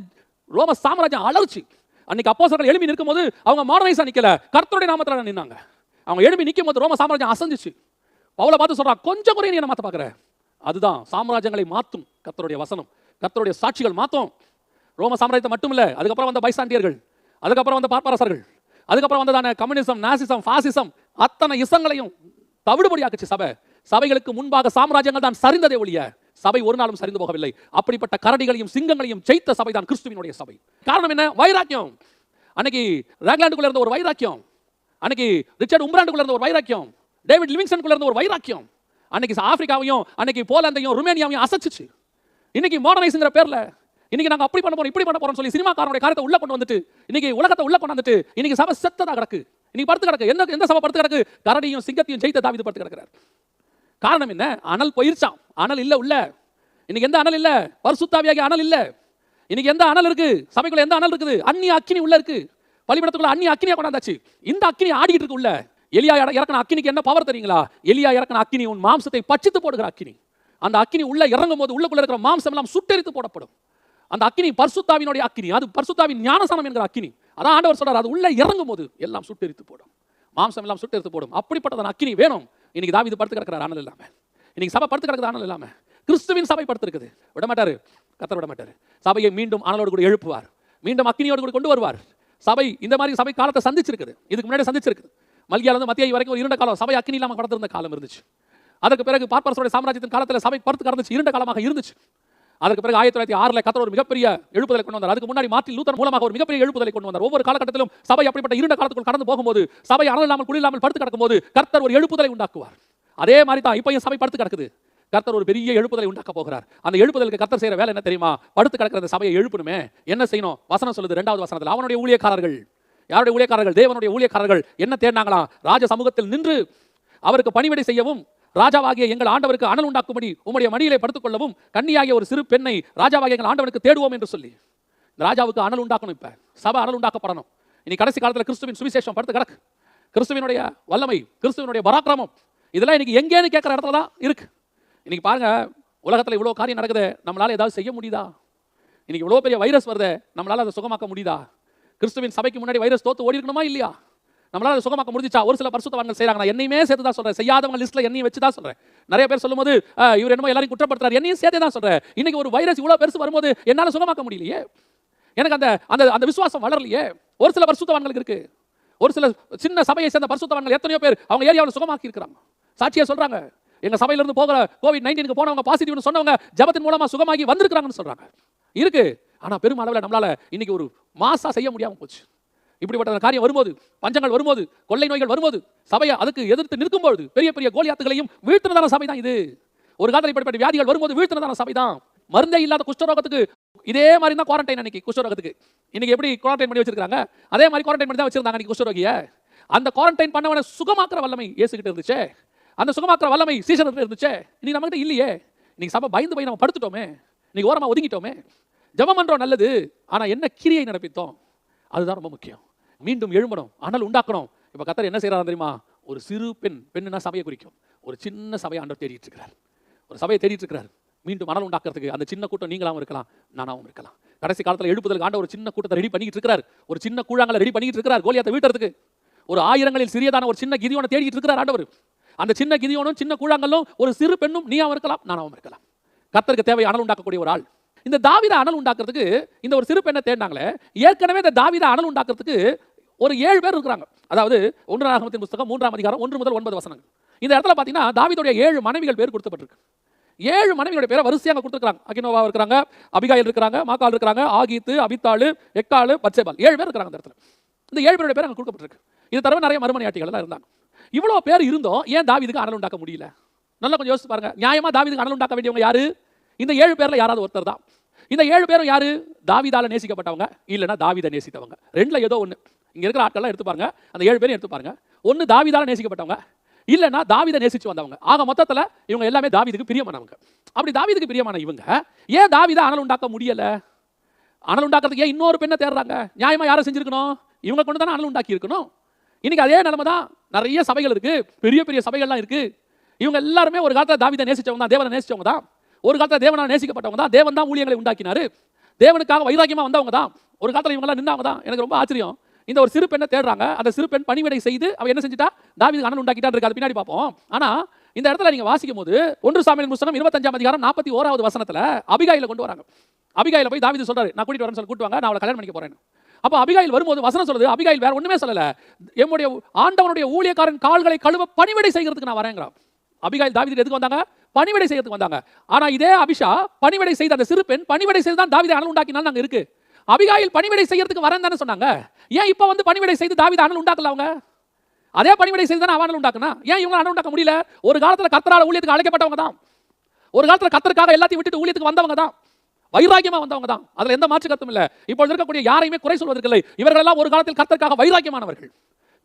ரோம சாம்ராஜ்யம் அலர்ச்சி. அன்னைக்கு அப்போஸ்தலர்கள் எழுப்பி நிற்கும்போது அவங்க மாடர்னைஸா நிக்கல. கர்த்தருடைய நாமத்தில் நின்னாங்க. அவங்க எழுப்பி நிற்கும் போது ரோம சாம்ராஜ்யம் அசஞ்சிச்சு பவுலை பார்த்து சொல்கிறான் கொஞ்சம் குறைய நீ என்ன மாத்த பார்க்குற. அதுதான் சாம்ராஜ்யங்களை மாற்றும் கத்தருடைய வசனம். கத்தருடைய சாட்சிகள் மாத்தும். ரோம சாம்ராஜ்யத்தை மட்டும் இல்ல அதுக்கப்புறம் வந்த பைசாண்டியர்கள் அதுக்கப்புறம் வந்த பார்ப்பரசர்கள் அதுக்கப்புறம் வந்ததான கம்யூனிசம் நாசிசம் பாசிசம் அத்தனை இசங்களையும் தவிடுபடியாக்குச்சு சபை. சபைகளுக்கு முன்பாக சாம்ராஜ்யங்கள் தான் சரிந்ததே ஒழிய சபை ஒரு நாளும் சரிந்து போகவில்லை. அப்படிப்பட்ட கரடிகளையும் சிங்கங்களையும் ஜெயித்த சபை தான் கிறிஸ்துவினுடைய சபை. காரணம் என்ன? வைராக்கியம். அன்னைக்கு ரேக்லாண்டுக்குள்ள இருந்த ஒரு வைராக்கியம். அன்னைக்கு ரிச்சர்ட் உம்ராண்டுக்குள்ள இருந்த ஒரு வைராக்கியம். டேவிட் லிவிங்ஸ்டனுக்குள்ள இருந்த ஒரு வைராக்கியம் அன்னைக்கு ஆப்பிரிக்காவையும் அன்னைக்கு போலாந்தையும் ருமேனியாவையும் அசைச்சிச்சு. இன்னைக்கு மாடர்னைஸ்ங்கிற பேர்ல இன்னைக்கு நாங்கள் அப்படி பண்ண போறோம் இப்படி பண்ண போறோம் சொல்லி சினிமாக்காரனுடைய காரத்தை உள்ள கொண்டு வந்துட்டு இன்னைக்கு உலகத்தை உள்ள கொண்டு வந்துட்டு இன்னைக்கு சபை செத்ததாக கிடக்கு. இன்னைக்கு படுத்து கிடக்கு. எந்த எந்த சபை படுத்து கிடக்கு? கரடியும் சிங்கத்தையும் ஜெயித்த தாவிது படுத்து கிடக்கிறார். காரணம் என்ன? அனல் போயிருச்சான் அனல் இல்ல உள்ள. இன்னைக்கு எந்த அனல் இல்ல? பரிசுத்தாவியாகிய அனல் இல்ல. இன்னைக்கு எந்த அனல் இருக்கு? சபைக்குள்ள எந்த அனல் இருக்குது? அந்நிய அக்கினி உள்ள இருக்கு. பலிபடத்துக்குள்ள அந்நிய அக்கினியா கொண்டாந்தாச்சு. இந்த அக்கினி ஆடிக்கிட்டு இருக்கு உள்ள. எலியா இறக்கின அக்கினிக்கு என்ன பவர் தெரியுங்களா? எலியா இறக்கின அக்கினி உன் மாம்சத்தை பச்சித்து போடுகிற அக்கினி. அந்த அக்கினி உள்ள இறங்கும் போது உள்ளக்குள்ள இருக்கிற மாம்சம் எல்லாம் சுட்டெரித்து போடப்படும். அந்த அக்கினி பர்சுத்தாவினுடைய அக்கினி. அது பர்சுத்தாவின் ஞானசானம் என்கிற அக்கினி. அதான் ஆண்டவர் சொல்றார் அது உள்ள இறங்கும் போது எல்லாம் சுட்டெரித்து போடும். மாம்சம் எல்லாம் சுட்டெரித்து போடும். அப்படிப்பட்டதான அக்கினி வேணும். இன்னைக்கு தாவீது படுத்து கிடக்கிறார் ஆனல் இல்லாம. இன்னைக்கு சபை படுத்து கிடக்குது அனல் இல்லாம. கிறிஸ்துவின் சபை படுத்திருக்குது விட மாட்டாரு. கத்தர் விட மாட்டாரு. சபையை மீண்டும் ஆனலோடு கூட எழுப்புவார். மீண்டும் அக்கினியோடு கூட கொண்டு வருவார். சபை இந்த மாதிரி சபை காலத்தை சந்திச்சிருக்குது. இதுக்கு முன்னாடி சந்திச்சிருக்குது. மல்கியால இருந்து வரைக்கும் ஒரு இருண்ட காலம் சபை அக்கினி இல்லாமல் கடந்திருந்த காலம் இருந்துச்சு. அதற்கு பிறகு பார்ப்பரசோட சாம்ராஜ்யத்தின் காலத்தில் சபை படுத்து கடந்துச்சு இருண்ட காலமாக இருந்துச்சு. அதற்கு பிறகு ஆயிரத்தி தொள்ளாயிரத்தி ஆறுல கத்தர் ஒரு மிகப்பெரிய எழுப்புதலை கொண்டு வந்தார். அதுக்கு முன்னாடி மாற்றி லூத்தர் மூலமாக ஒரு மிகப்பெரிய எழுப்புதலை கொண்டு வந்தார். ஒவ்வொரு காலகட்டத்திலும் சபை அப்படிப்பட்ட இருண்ட காலத்துக்குள் கடந்து போகும்போது சபை அனல் இல்லாமல் குளிர் இல்லாமல் படுத்து கிடக்கும்போது கர்த்தர் ஒரு எழுப்புதலை உண்டாக்குவார். அதே மாதிரி தான் இப்பயும் சபை படுத்து கிடக்குது. கர்த்தர் ஒரு பெரிய எழுப்புதலை உண்டாக்க போகிறார். அந்த எழுப்புதலுக்கு கர்த்தர் செய்கிற வேலை என்ன தெரியுமா? படுத்து கிடக்கிற அந்த சபையை எழுப்பணுமே. என்ன செய்யணும்? வசனம் சொல்லுது ரெண்டாவது வசனத்தில். அவனுடைய ஊழியக்காரர்கள் யாருடைய ஊழியக்காரர்கள்? தேவனுடைய ஊழியக்காரர்கள். என்ன தேடினாங்களாம் ராஜ சமூகத்தில் நின்று அவருக்கு பணிவிடை செய்யவும் ராஜாவாகிய எங்கள் ஆண்டவருக்கு அனல் உண்டாக்கும்படி உம்முடைய மடியிலே படுத்துக்கொள்ளவும் கன்னியாகிய ஒரு சிறு பெண்ணை ராஜாவாகிய எங்கள் ஆண்டவனுக்கு தேடுவோம் என்று சொல்லி ராஜாவுக்கு அனல் உண்டாக்கணும் இப்ப. சபை அனல் உண்டாக்கப்படணும். இனி கடைசி காலத்துல கிறிஸ்துவின் சுவிசேஷம் படுத்து கிடக்கு. கிறிஸ்துவினுடைய வல்லமை கிறிஸ்துவனுடைய பராக்கிரமம் இதெல்லாம் இன்னைக்கு எங்கேன்னு கேட்குற இடத்துல தான் இருக்கு. இன்னைக்கு பாருங்க உலகத்துல இவ்வளவு காரியம் நடக்குது நம்மளால ஏதாவது செய்ய முடியுதா? இன்னைக்கு இவ்வளவு பெரிய வைரஸ் வருது நம்மளால அதை சுகமாக்க முடியுதா? கிறிஸ்துவின் சபைக்கு முன்னாடி வைரஸ் தோத்து ஓடி இருக்கணுமா இல்லையா? நம்மளால அதை சுகமாக்க முடிஞ்சிச்சா? ஒரு சில பரிசுத்தவான்கள் செய்யறாங்க நான் என்னையுமே சேர்த்து தான் சொல்றேன். செய்யாதவங்க லிஸ்ட்ல என்னையும் வச்சு தான் சொல்றேன். நிறைய பேர் சொல்லும்போது இவர் என்னமோ எல்லாரையும் குற்றப்படுத்துறாரு. என்னையும் சேர்த்தே தான் சொல்றேன். இன்னைக்கு ஒரு வைரஸ் இவ்வளவு பெருசு வரும்போது என்னால சுகமாக்க முடியலையே? எனக்கு அந்த அந்த அந்த விசுவாசம் வளரலையே? ஒரு சில பரிசுத்தவான்களுக்கு இருக்கு. ஒரு சில சின்ன சபையை சேர்ந்த பரிசுத்தவான்கள் எத்தனையோ பேர் அவங்க ஏரியாவில் சுகமாக்கி இருக்கிறாங்க. சாட்சியா சொல்றாங்க. எங்க சபையில இருந்து போகிற கோவிட் நைன்டீனுக்கு போனவங்க பாசிட்டிவ்னு சொன்னவங்க ஜெபத்தின் மூலமா சுகமாகி வந்திருக்கிறாங்கன்னு சொல்றாங்க. இருக்கு. ஆனால் பெரும் அளவில் நம்மளால இன்னைக்கு ஒரு மாசா செய்ய முடியாமல் போச்சு. இப்படிப்பட்ட காரியம் வரும்போது பஞ்சங்கள் வரும்போது கொள்ளை நோய்கள் வரும்போது சபையை அதுக்கு எதிர்த்து நிற்கும்போது பெரிய பெரிய கோலியாத்துகளையும் வீழ்த்தினதான சபை தான் இது. ஒரு காலத்தில் இப்படிப்பட்ட வியாதிகள் வரும்போது வீழ்த்தினதான சபை தான் மருந்தே இல்லாத குஷ்டரோகத்துக்கு இதே மாதிரி தான் குவாரண்டைன் அன்னைக்கு குஷ்டரோகத்துக்கு. இன்னைக்கு எப்படி குவாரண்டைன் பண்ணி வச்சிருக்காங்க அதே மாதிரி குவாரண்டைன் பண்ணி தான் வச்சிருந்தாங்க அன்னைக்கு குஷ்டரோகிய. அந்த குவாரண்டைன் பண்ணவன சுகமாக்குற வல்லமை ஏசுகிட்டு இருந்துச்சே. அந்த சுகமாக்குற வல்லமை சீசனத்தில் இருந்துச்சே. இன்னைக்கு நம்மகிட்ட இல்லையே. இன்னைக்கு சபை பயந்து போய் நம்ம படுத்துட்டோமே. இன்னைக்கு ஓரமா ஒதுங்கிட்டோமே. ஜபம் பண்ணுறோம் நல்லது ஆனா என்ன கிரியை நடப்பித்தோம்? அதுதான் ரொம்ப முக்கியம். மீண்டும் எழும்பணும் அனல் உண்டாக்கணும். இப்ப கத்தர் என்ன செய்கிறாரு தெரியுமா? ஒரு சிறு பெண் பெண்ணுனா சபையை குறிக்கும். ஒரு சின்ன சபையை ஆண்டவர் தேடிட்டு இருக்கிறார். ஒரு சபையை தேடிட்டு இருக்கிறார். மீண்டும் அனல் உண்டாக்குறதுக்கு அந்த சின்ன கூட்டம் நீங்களாவும் இருக்கலாம் நானாவும் இருக்கலாம். கடைசி காலத்துல எழுப்புதல் ஆண்ட ஒரு சின்ன கூட்டத்தை ரெடி பண்ணிட்டு இருக்கிறார். ஒரு சின்ன கூழாங்களை ரெடி பண்ணிட்டு இருக்கிறார் கோலியாத்தை வீட்டுறதுக்கு. ஒரு ஆயிரங்களில் சிறியதான ஒரு சின்ன கிதியோனை தேடிட்டு இருக்கிறார் ஆண்டவர். அந்த சின்ன கிதியோனும் சின்ன கூழாங்கல்லும் ஒரு சிறு பெண்ணும் நீயாவும் இருக்கலாம் நானாவும் இருக்கலாம். கத்தருக்கு தேவை அனல் உண்டாக்கக்கூடிய ஒரு ஆள். இந்த தாவித அனல் உண்டாக்குறதுக்கு இந்த ஒரு சிறு பெண்ணை தேடினாங்களே. ஏற்கனவே இந்த தாவித அனல் உண்டாக்குறதுக்கு ஒரு ஏழு பேர் இருக்கிறாங்க. அதாவது ஒன்றாம் ஆகமத்தின் புஸ்தகம் மூன்றாம் அதிகாரம் ஒன்று முதல் ஒன்பது வசனங்கள். இந்த இடத்துல பார்த்தீங்கன்னா தாவிதோடைய ஏழு மனைவிகள் பேர் கொடுக்கப்பட்டிருக்கு. ஏழு மனைவியோட பேரை வரிசையாக கொடுத்துருக்காங்க அகினோவா இருக்கிறாங்க அபிகாயில் இருக்கிறாங்க மாக்கால் இருக்கிறாங்க ஆகித்து அபித்தாளு எக்காலு பச்சைபால் ஏழு பேர் இருக்கிறாங்க இந்த இடத்துல. இந்த ஏழு பேரோட பேர் அங்கே கொடுக்கப்பட்டிருக்கு. இது தவிர நிறைய மறுமனையாட்டிகள் எல்லாம் இருந்தாங்க. இவ்வளோ பேர் இருந்தோம் ஏன் தாவீதுக்கு அனல் உண்டாக்க முடியல? நல்லா கொஞ்சம் யோசிச்சு பாருங்க. நியாயமா தாவிதுக்கு அனல் உண்டாக்க வேண்டியவங்க யாரு? இந்த ஏழு பேரில் யாராவது ஒருத்தர் தான். இந்த ஏழு பேரும் யாரு? தாவிதால நேசிக்கப்பட்டவங்க. இல்லைன்னா தாவிதை நேசித்தவங்க. ரெண்டில் ஏதோ ஒன்று இங்கே இருக்கிற ஆட்கள்லாம் எடுத்து பாருங்க. அந்த ஏழு பேரும் எடுத்து பாருங்க. ஒன்று தாவிதால நேசிக்கப்பட்டவங்க. இல்லைனா தாவிதை நேசிச்சு வந்தவங்க. ஆக மொத்தத்தில் இவங்க எல்லாமே தாவிதுக்கு பிரியமானவங்க. அப்படி தாவிதுக்கு பிரியமான இவங்க ஏன் தாவிதை அனல் உண்டாக்க முடியல? அனல் உண்டாக்குறதுக்கு ஏன் இன்னொரு பெண்ணை தேடுறாங்க நியாயமாக யாரை செஞ்சிருக்கணும்? இவங்க கொண்டு தானே அனல் உண்டாக்கி இருக்கணும்? இன்றைக்கி அதே நிலமை தான் நிறைய சபைகள் இருக்குது பெரிய பெரிய சபைகள்லாம் இருக்குது இவங்க எல்லாருமே ஒரு காலத்தில் தாவிதை நேசிச்சவங்க தான் தேவனை நேசிச்சவங்க தான். ஒரு காலத்தில் தேவனால் நேசிக்கப்பட்டவங்க தான் தேவன் தான் ஊழியங்களை உண்டாக்கினார். தேவனுக்காக வைராக்கியமாக வந்தவங்க தான் ஒரு காலத்தில் இவங்கெல்லாம் நின்றவங்க தான் எனக்கு ரொம்ப ஆச்சரியம். இந்த ஒரு சிறு பெண்ணை தேடுறாங்க. அந்த சிறு பெண் பணிவிடை செய்து அவன் என்ன செஞ்சுட்டா? தாவீது அண்ணன் உண்டாக்கிட்டான் இருக்காது பின்னாடி பார்ப்போம். ஆனால் இந்த இடத்துல நீங்க வாசிக்கும் போது ஒன்று சாமியின் புஸ்தகம் இருபத்தஞ்சாம் அதிகாரம் நாற்பத்தி ஓராவது வசனத்துல அபிகாயில கொண்டு வராங்க. அபிகாயில போய் தாவிது சொல்றாரு நான் கூட்டிட்டு வரேன்னு சொல்லி கூட்டுவாங்க நான் அவளை கல்யாணம் பண்ணிக்க போறேன் அப்போ அபிகாயில் வரும்போது வசனம் சொல்லுது அபிகாயில் வேற ஒண்ணுமே சொல்லல. என்னுடைய ஆண்டவனுடைய ஊழியக்காரன் கால்களை கழுவ பணிவிடை செய்கிறதுக்கு நான் வரேங்கிறான் அபிகாயில் தாவீது எதுக்கு வந்தாங்க? பணிவிடை செய்யறதுக்கு வந்தாங்க. ஆனா இதே அபிஷா பணிவிடை செய்த அந்த சிறு பெண் பணிவிடை செய்து தான் தாவிதை அனல் உண்டாக்கினால் நாங்கள் இருக்கு. அபிகாயில் பணிவிடை செய்யறதுக்கு வரேன் தானே சொன்னாங்க. ஏன் இப்போ வந்து பணிவிடை செய்து தாவித அனல் உண்டாக்கல அவங்க? அதே பணிவிடை செய்து தானே அவனல் அனல் உண்டாக்குனா? ஏன் இவங்க அனல் உண்டாக்க முடியல? ஒரு காலத்தில் கத்தரால ஊழியத்துக்கு அழைக்கப்பட்டவங்க தான். ஒரு காலத்தில் கத்தருக்காக எல்லாத்தையும் விட்டுட்டு ஊழியத்துக்கு வந்தவங்க தான். வைராக்கியமா வந்தவங்க தான். அதுல எந்த மாற்று கருத்தும் இல்ல. இப்பொழுது இருக்கக்கூடிய யாரையுமே குறை சொல்வதற்கில்லை இவர்கள் எல்லாம் ஒரு காலத்தில் கத்தருக்காக வைராக்கியமானவர்கள்.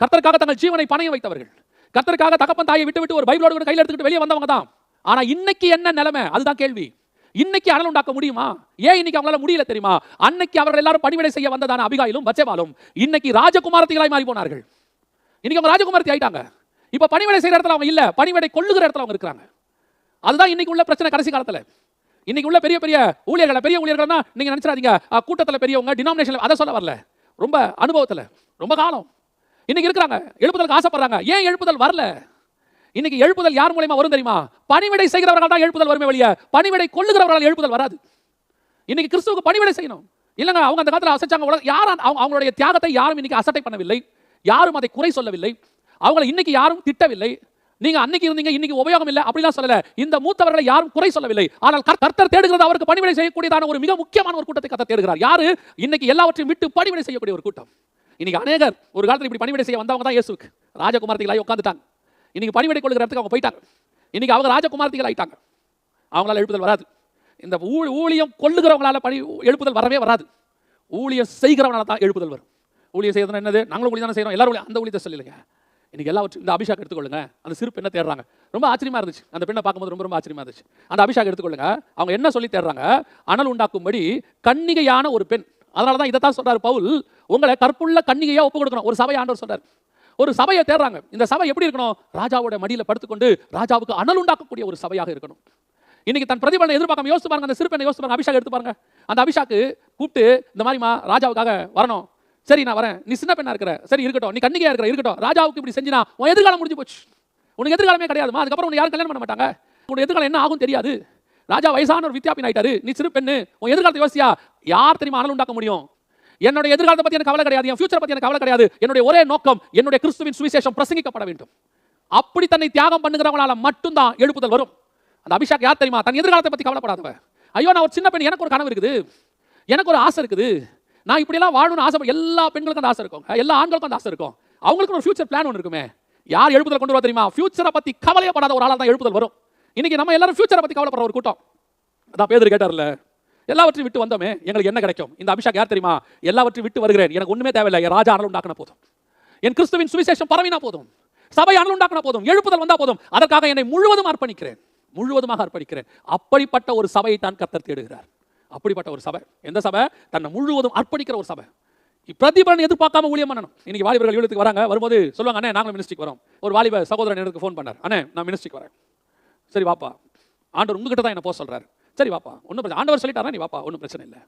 கத்தருக்காக தங்கள் ஜீவனை பணைய வைத்தவர்கள். கத்தருக்காக தகப்பன் தாயை விட்டு விட்டு ஒரு பைபிளோட கூட கையில் எடுத்துக்கிட்டு வெளியே வந்தவங்க தான். ஆனா இன்னைக்கு என்ன நிலைமை? அதுதான் கேள்வி. இன்னைக்கு அனல் உண்டாக்க முடியுமா? ஏன் இன்னைக்கு அவங்களால முடியல தெரியுமா? அன்னைக்கு அவர்கள் எல்லாரும் பணிவிடை செய்ய வந்ததான அபிகாயிலும் பச்சைபாலும் இன்னைக்கு ராஜகுமாரத்திகளாய் மாறி போனார்கள் இன்னைக்கு அவங்க ராஜகுமாரத்தி ஆயிட்டாங்க. இப்ப பணிவிடை செய்யற இடத்துல அவங்க இல்ல. பணிவிடை கொள்ளுகிற இடத்துல அவங்க இருக்கிறாங்க. அதுதான் இன்னைக்கு உள்ள பிரச்சனை கடைசி காலத்துல. இன்னைக்கு உள்ள பெரிய பெரிய ஊழியர்களை பெரிய ஊழியர்கள்னா நீங்க நினைச்சிடாதீங்க. கூட்டத்தில் கூட்டத்துல பெரியவங்க டினாமினேஷன் அதை சொல்ல வரல. ரொம்ப அனுபவத்துல. ரொம்ப காலம். இன்னைக்கு இருக்கிறாங்க. எழுப்புதலுக்கு ஆசைப்படுறாங்க. ஏன் எழுப்புதல் வரல? இன்னைக்கு எழுப்புதல் யார் மூலியமா வரும் தெரியுமா? பணிவிடை செய்கிறவர்கள் தான் எழுப்புதல் வருமே வெளியே பணிவிடை கொள்ளுகிறவர்களால் எழுப்புதல் வராது. இன்னைக்கு கிறிஸ்துவுக்கு பணிவிடை செய்யணும். இல்லைங்க அவங்க அந்த காலத்தில் அசைச்சாங்க உலக- யார் அவங்க அவங்களுடைய தியாகத்தை யாரும் இன்னைக்கு அசட்டை பண்ணவில்லை. யாரும் அதை குறை சொல்லவில்லை. அவங்களை இன்னைக்கு யாரும் திட்டவில்லை. நீங்க அன்னைக்கு இருந்தீங்க இன்னைக்கு உபயோகம் இல்லை அப்படிலாம் சொல்லல. இந்த மூத்தவர்களை யாரும் குறை சொல்லவில்லை. ஆனால் கர்த்தர் தேடுகிறது அவருக்கு பணிவிடை செய்யக்கூடியதான ஒரு மிக முக்கியமான ஒரு கூட்டத்தை கர்த்தர் தேடுகிறார். யாரு? இன்னைக்கு எல்லாவற்றையும் விட்டு பணிவிடை செய்யக்கூடிய ஒரு கூட்டம். இன்னைக்கு அநேகர் ஒரு காலத்தில் இப்படி பணிவிடை செய்ய வந்தவங்க தான் இயேசுக்கு. ராஜகுமாரத்திகளாகி உட்காந்துட்டாங்க இன்னைக்கு பணிவிடை கொள்கிற இடத்துக்கு அவங்க போயிட்டாங்க. இன்னைக்கு அவங்க ராஜகுமாரத்திகள் ஆயிட்டாங்க. அவங்களால எழுப்புதல் வராது. இந்த ஊழி ஊழியம் கொள்ளுகிறவங்களால பணி எழுப்புதல் வரவே வராது. ஊழியம் செய்கிறவனால தான் எழுப்புதல் வரும். ஊழியம் செய்யறதுனா என்னது? நாங்களும் ஊழியம் தானே செய்கிறோம் எல்லாரும் அந்த ஊழியத்தை சொல்லிடுங்க. இன்னைக்கு எல்லாவற்றும் இந்த அபிஷேக் எடுத்துக்கொள்ளுங்க. அந்த சிறு பெண்ணை தேடுறாங்க? ரொம்ப ஆச்சரியமா இருந்துச்சு. அந்த பெண்ணை பார்க்கும்போது ரொம்ப ரொம்ப ஆச்சரியமா இருந்துச்சு. அந்த அபிஷேக் எடுத்துக்கொள்ளுங்க. அவங்க என்ன சொல்லி தேடுறாங்க? அனல் உண்டாக்கும்படி கன்னிகையான ஒரு பெண் அதனால தான் இதை தான் பவுல். உங்களை கற்புள்ள கன்னிகையா ஒப்பு கொடுக்கணும். ஒரு சபை ஆண்டவர் சொல்றாரு. ஒரு சபையை தேடுறாங்க. இந்த சபை எப்படி இருக்கணும்? ராஜாவோட மடியில படுத்துக்கொண்டு ராஜாவுக்கு அனல் உண்டாக்கக்கூடிய ஒரு சபையாக இருக்கணும். இன்னைக்கு தன் பிரதிபலனை எதிர்பார்க்காம யோசிச்சு பாருங்க. அந்த சிறுபெண்ணை யோசிச்சு பாருங்க. அபிஷாக் எடுத்து பாருங்க. அந்த அபிஷாக்கு கூப்பிட்டு இந்த மாதிரிமா ராஜாவுக்காக வரணும். சரி நான் வரேன். நீ சின்ன பெண்ணா இருக்கிற. சரி இருக்கட்டும். நீ கண்ணிகையா இருக்கிற. இருக்கட்டும். ராஜாவுக்கு இப்படி செஞ்சினா உன் எதிர்காலம் முடிஞ்சு போச்சு. உனக்கு எதிர்காலமே கிடையாதுமா? அதுக்கப்புறம் உன்னை யாரும் கல்யாணம் பண்ண மாட்டாங்க? உனக்கு எதிர்காலம் என்ன ஆகும் தெரியாது. ராஜா வயசான ஒரு வித்யாபின் ஆயிட்டாரு. நீ சிறு பெண்ணு உன் எதிர்காலத்தை யோசியா? யார் தெரியுமா அனல் உண்டாக்க முடியும்? என்னுடைய எதிர்காலத்தை பத்தி எனக்கு கவலை கிடையாது என் ஃபியூச்சரை பத்தி எனக்கு கவலை கிடையாது. என்னுடைய ஒரே நோக்கம் என்னுடைய கிறிஸ்துவின் சுவிசேஷம் பிரசங்கிக்கப்பட வேண்டும். அப்படி தன்னை தியாகம் பண்ணுகிறவங்களால மட்டும்தான் எழுப்புதல் வரும். அந்த அபிஷேக் யார் தெரியுமா? தன் எதிர்காலத்தை பத்தி கவலைப்படாதவ. ஐயோ நான் ஒரு சின்ன பெண் எனக்கு ஒரு கனவு இருக்குது. எனக்கு ஒரு ஆசை இருக்குது. நான் இப்படியெல்லாம் வாழணும்னு ஆசை எல்லா பெண்களுக்கும் அந்த ஆசை இருக்கும். எல்லா ஆண்களுக்கும் அந்த ஆசை இருக்கும். அவங்களுக்கு ஒரு ஃபியூச்சர் பிளான் ஒன்று இருக்குமே. யார் எழுப்புதல் கொண்டு வர தெரியுமா? ஃபியூச்சரை பத்தி கவலையப்படாத ஒரு ஆளாக தான் எழுப்புதல் வரும். இன்னைக்கு நம்ம எல்லாரும் ஃபியூச்சரை பத்தி கவலைப்படுற ஒரு கூட்டம். அதான் பேதர் கேட்டார்ல எல்லாவற்றையும் விட்டு வந்தோமே எங்களுக்கு என்ன கிடைக்கும்? இந்த அபிஷேக் யார் தெரியுமா? எல்லாவற்றையும் விட்டு வருகிறேன். எனக்கு ஒண்ணுமே தேவையில்லை. என் ராஜா அனல் உண்டாக்கின போதும். என் கிறிஸ்துவின் சுவிசேஷம் பரவினா போதும். சபை அனல் உண்டாக்கின போதும். எழுப்புதல் வந்தா போதும். அதற்காக என்னை முழுவதும் அர்ப்பணிக்கிறேன். முழுவதுமாக அர்ப்பணிக்கிறேன். அப்படிப்பட்ட ஒரு சபையை தான் கர்த்தர் தேடுகிறார். அப்படிப்பட்ட ஒரு சபை. எந்த சபை? தன்னை முழுவதும் அர்ப்பணிக்கிற ஒரு சபை. பிரதிபலன் எதிர்பார்க்காம ஊழியம் பண்ணணும். இன்னைக்கு வாலிபர்கள் ஈழத்துக்கு வராங்க. வரும்போது சொல்லுவாங்க அண்ணே நாங்களும் மினிஸ்ட்ரிக்கு வரோம். ஒரு வாலிப சகோதரன் எனக்கு ஃபோன் பண்ணார். அண்ணே நான் மினிஸ்ட்ரிக்கு வரேன். சரி வாப்பா. ஆண்டவர் உங்ககிட்ட தான் என்ன போக சொல்கிறார் சரி வாப்பா. ஒன்றும் பிரச்சனை ஆண்டவர் சொல்லிட்டாரா நீ வாப்பா ஒன்றும் பிரச்சனை இல்லை.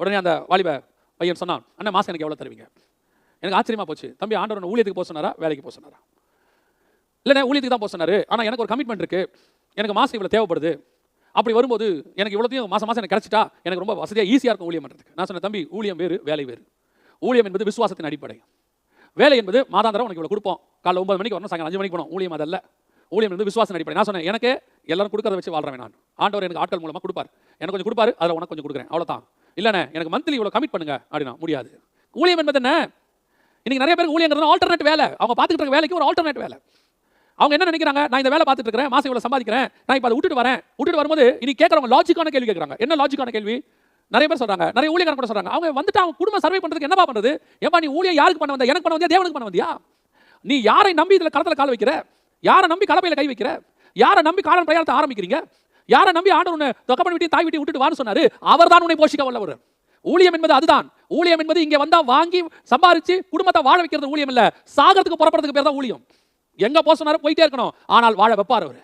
உடனே அந்த வாலிப பையன் சொன்னான் அண்ணன் மாசம் எனக்கு எவ்வளோ தருவீங்க? எனக்கு ஆச்சரியமா போச்சு. தம்பி ஆண்டவர் ஊழியத்துக்கு போக சொன்னாரா வேலைக்கு போக சொன்னாரா? இல்லைண்ணே ஊழியத்துக்கு தான் போக சொன்னார். ஆனால் எனக்கு ஒரு கமிட்மெண்ட் இருக்கு. எனக்கு மாசம் இவ்வளோ தேவைப்படுது. அப்படி வரும்போது எனக்கு இவ்வளோத்தையும் மாதம் மாதம் எனக்கு கிடச்சிட்டா எனக்கு ரொம்ப வசதியாக ஈஸியாக இருக்கும் ஊழியம் பண்ணுறதுக்கு நான் சொன்னேன் தம்பி ஊழியம் வேறு வேலை வேறு. ஊழியம் என்பது விசுவாசத்தின் அடிப்படை. வேலை என்பது மாதாந்திரம் உனக்கு இவ்வளோ கொடுப்போம். காலைல ஒன்பது மணிக்கு வரணும் சாயங்காலம் அஞ்சு மணிக்கு போனோம் ஊழியம் அதல்ல. ஊழியம் வந்து விசுவாசம் அடிப்படை நான் சொன்னேன் எனக்கு எல்லாரும் கொடுக்கறத வச்சு வாழ்றேன் நான். ஆண்டவர் எனக்கு ஆட்கள் மூலமாக கொடுப்பார். எனக்கு கொஞ்சம் கொடுப்பாரு அதில் உனக்கு கொஞ்சம் கொடுக்குறேன். அவ்வளோதான் இல்லைண்ணே எனக்கு மந்த்லி இவ்வளோ கமிட் பண்ணுங்க அப்படின்னா முடியாது. ஊழியம் என்பது என்ன? இன்னைக்கு நிறைய பேருக்கு ஊழியங்கிறது ஆல்டர்னேட் வேலை. அவங்க பார்த்துக்கிட்டு இருக்க வேலைக்கு ஒரு ஆல்டர்னேட் வேலை. அவங்க என்ன நினைக்கிறாங்க? நான் இந்த வேலை பார்த்துட்டு இருக்கிறேன் மாசம் இவ்வளவு சம்பாதிக்கிறேன் நான் இப்போ அதை விட்டுட்டு வரேன். விட்டுட்டு வரும்போது இனி கேட்கறவங்க லாஜிக்கான கேள்வி கேட்குறாங்க. என்ன லாஜிக்கான கேள்வி? நிறைய பேர் சொல்றாங்க நிறைய ஊழியக்காரங்க கூட சொல்றாங்க. அவங்க வந்துட்டு அவங்க குடும்பம் சர்வை பண்றதுக்கு என்னப்பா பண்றது? ஏப்பா நீ ஊழியம் யாருக்கு பண்ண வந்தா? எனக்கு பண்ண வந்தியா? தேவனுக்கு பண்ண வந்தியா? நீ யாரை நம்பி இதுல களத்துல கால் வைக்கிற? யாரை நம்பி கலப்பையில் கை வைக்கிற? யாரை நம்பி காலம் பிரயாணத்தை ஆரம்பிக்கிறீங்க? யாரை நம்பி ஆண்டவர் உன்னை தொக்கப்படி விட்டு தாய் விட்டு விட்டுட்டு வான்னு சொன்னாரு? அவர் தான் உன்னை போஷிக்க வல்லவர். ஊழியம் என்பது அதுதான். ஊழியம் என்பது இங்கே வந்தால் வாங்கி சம்பாரிச்சு குடும்பத்தை வாழ வைக்கிறது ஊழியம் இல்ல. சாகறதுக்கு புறப்படுறதுக்கு பேர் தான் ஊழியம். எங்க போக சொன்னாரு போயிட்டே இருக்கணும். ஆனால் வாழ வைப்பார் அவர்.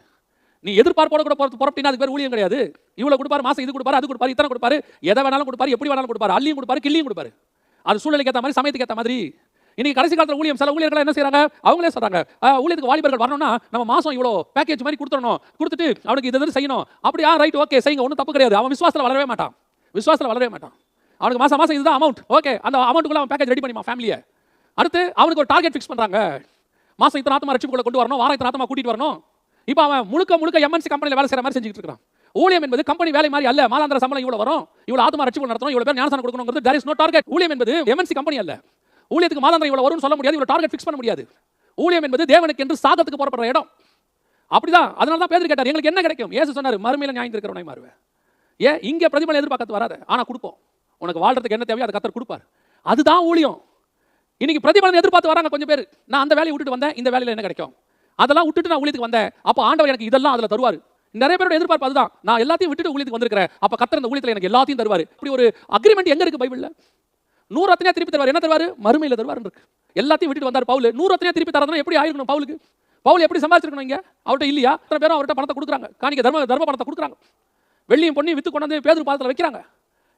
நீ எதிர்பார்ப்போட கூட போறது புறப்பட்டினா அதுக்கு பேர் ஊழியம் கிடையாது. இவ்வளவு கொடுப்பாரு மாசம் இது கொடுப்பாரு அது கொடுப்பாரு இத்தனை கொடுப்பாரு. எதை வேணாலும் கொடுப்பாரு எப்படி வேணாலும் கொடுப்பாரு அள்ளியும் கொடுப்பாரு கிள்ளியும் கொடுப்பாரு. அது சூழ்நிலைக்கு ஏற்ற மாதிரி சமயத்துக்கு ஏற்ற மாதிரி. இன்னைக்கு கடைசி காலத்துல ஊழியம் சில ஊழியர்கள் என்ன செய்யறாங்க அவங்களே சொல்றாங்க ஊழியத்துக்கு வாலிபர்கள் வரணும்னா நம்ம மாசம் இவ்வளோ பேக்கேஜ் மாதிரி கொடுத்துடணும். கொடுத்துட்டு அவனுக்கு இது செய்யணும். அப்படியா ரைட் ஓகே செய்யுங்க. ஒன்றும் தப்பு கிடையாது. அவன் விசுவாசத்தில் வளரவே மாட்டான். விசுவாசத்தில் வளரவே மாட்டான். அவனுக்கு மாசம் மாசம் இதுதான் அமௌண்ட் ஓகே அந்த அமௌண்ட்டுக்குள்ள அவன் பேக்கேஜ் ரெடி பண்ணிமா ஃபேமிலியை அடுத்து அவனுக்கு ஒரு டார்கெட் ஃபிக்ஸ் பண்றாங்க. மாசம் இத்தனை ஆத்மா ரட்சிப்புக்குள்ள கொண்டு வரணும் வாரம் இத்தனை ஆத்மா கூட்டிட்டு வரணும். இப்போ அவன் முழுக்க முழுக்க எம்என்சி கம்பெனியில் வேலை செய்கிற மாதிரி செஞ்சுட்டு இருக்கான். ஊழியம் என்பது கம்பெனி வேலை மாதிரி அல்ல. மாதாந்திர சம்பளம் இவ்வளோ வரும். இவ்வளவு ஆத்மா ரட்சிப்பு நடத்தணும். இவ்வளவு பேர் ஞானசானம் கொடுக்கணுங்கிறது there இஸ் நோ டார்கெட் ஊழியம் என்பது எம்என்சி கம்பெனி அல்ல. ஊழியத்துக்கு மாதாந்திரம் இவ்வளவு வரும்னு சொல்ல முடியாது இவ்வளோ டார்கெட் ஃபிக்ஸ் பண்ண முடியாது. ஊழியம் என்பது தேவனுக்கு என்று சாகத்துக்கு போறப்படுற இடம். அப்படிதான் அதனால தான் பேதர் கேட்டார் எங்களுக்கு என்ன கிடைக்கும்? ஏசு சொன்னார் மறுமையில் நியாயம் இருக்கிறவனை மாறுவேன். ஏன்? இங்க பிரதிபலன் எதிர்பார்க்கறது வராது ஆனா கொடுப்போம். உனக்கு வாழ்றதுக்கு என்ன தேவையோ அதை கத்தர் கொடுப்பார். அதுதான் ஊழியம். இன்னைக்கு பிரதிபலன் எதிர்பார்த்து வராங்க கொஞ்சம் பேர். நான் அந்த வேலையை விட்டுட்டு வந்தேன் இந்த வேலையில என்ன கிடைக்கும்? அதெல்லாம் விட்டுட்டு நான் ஊழியத்துக்கு வந்தேன். அப்போ ஆண்டவர் எனக்கு இதெல்லாம் அதுல தருவார். நிறைய பேரோட எதிர்பார்ப்பு அதுதான். நான் எல்லாத்தையும் விட்டுட்டு ஊழியத்துக்கு வந்திருக்கிறேன். அப்ப கத்தர் இந்த ஊழியத்துல எனக்கு எல்லாத்தையும் தருவார். இப்படி ஒரு அக்ரிமெண்ட் எங்கே இருக்குது பைபிளில்? நூறு அத்தனையா திருப்பி தருவார். என்ன தருவார்? மறுமையில் தருவார் இருக்கு. எல்லாத்தையும் விட்டுட்டு வந்தார் பவுல். நூறு அத்தனையா திருப்பி தரதுனா எப்படி ஆயிருக்கணும் பவுலுக்கு? பவுல் எப்படி சம்பாதிச்சிருக்கணும் இங்க? அவர்கிட்ட இல்லையா? அத்தனை பேரும் அவர்கிட்ட பணத்தை கொடுக்குறாங்க. காணிக்க தர்ம தர்ம பணத்தை கொடுக்குறாங்க. வெள்ளியும் பொண்ணையும் வித்து கொண்டாந்து பேதர் பாதத்தில் வைக்கிறாங்க.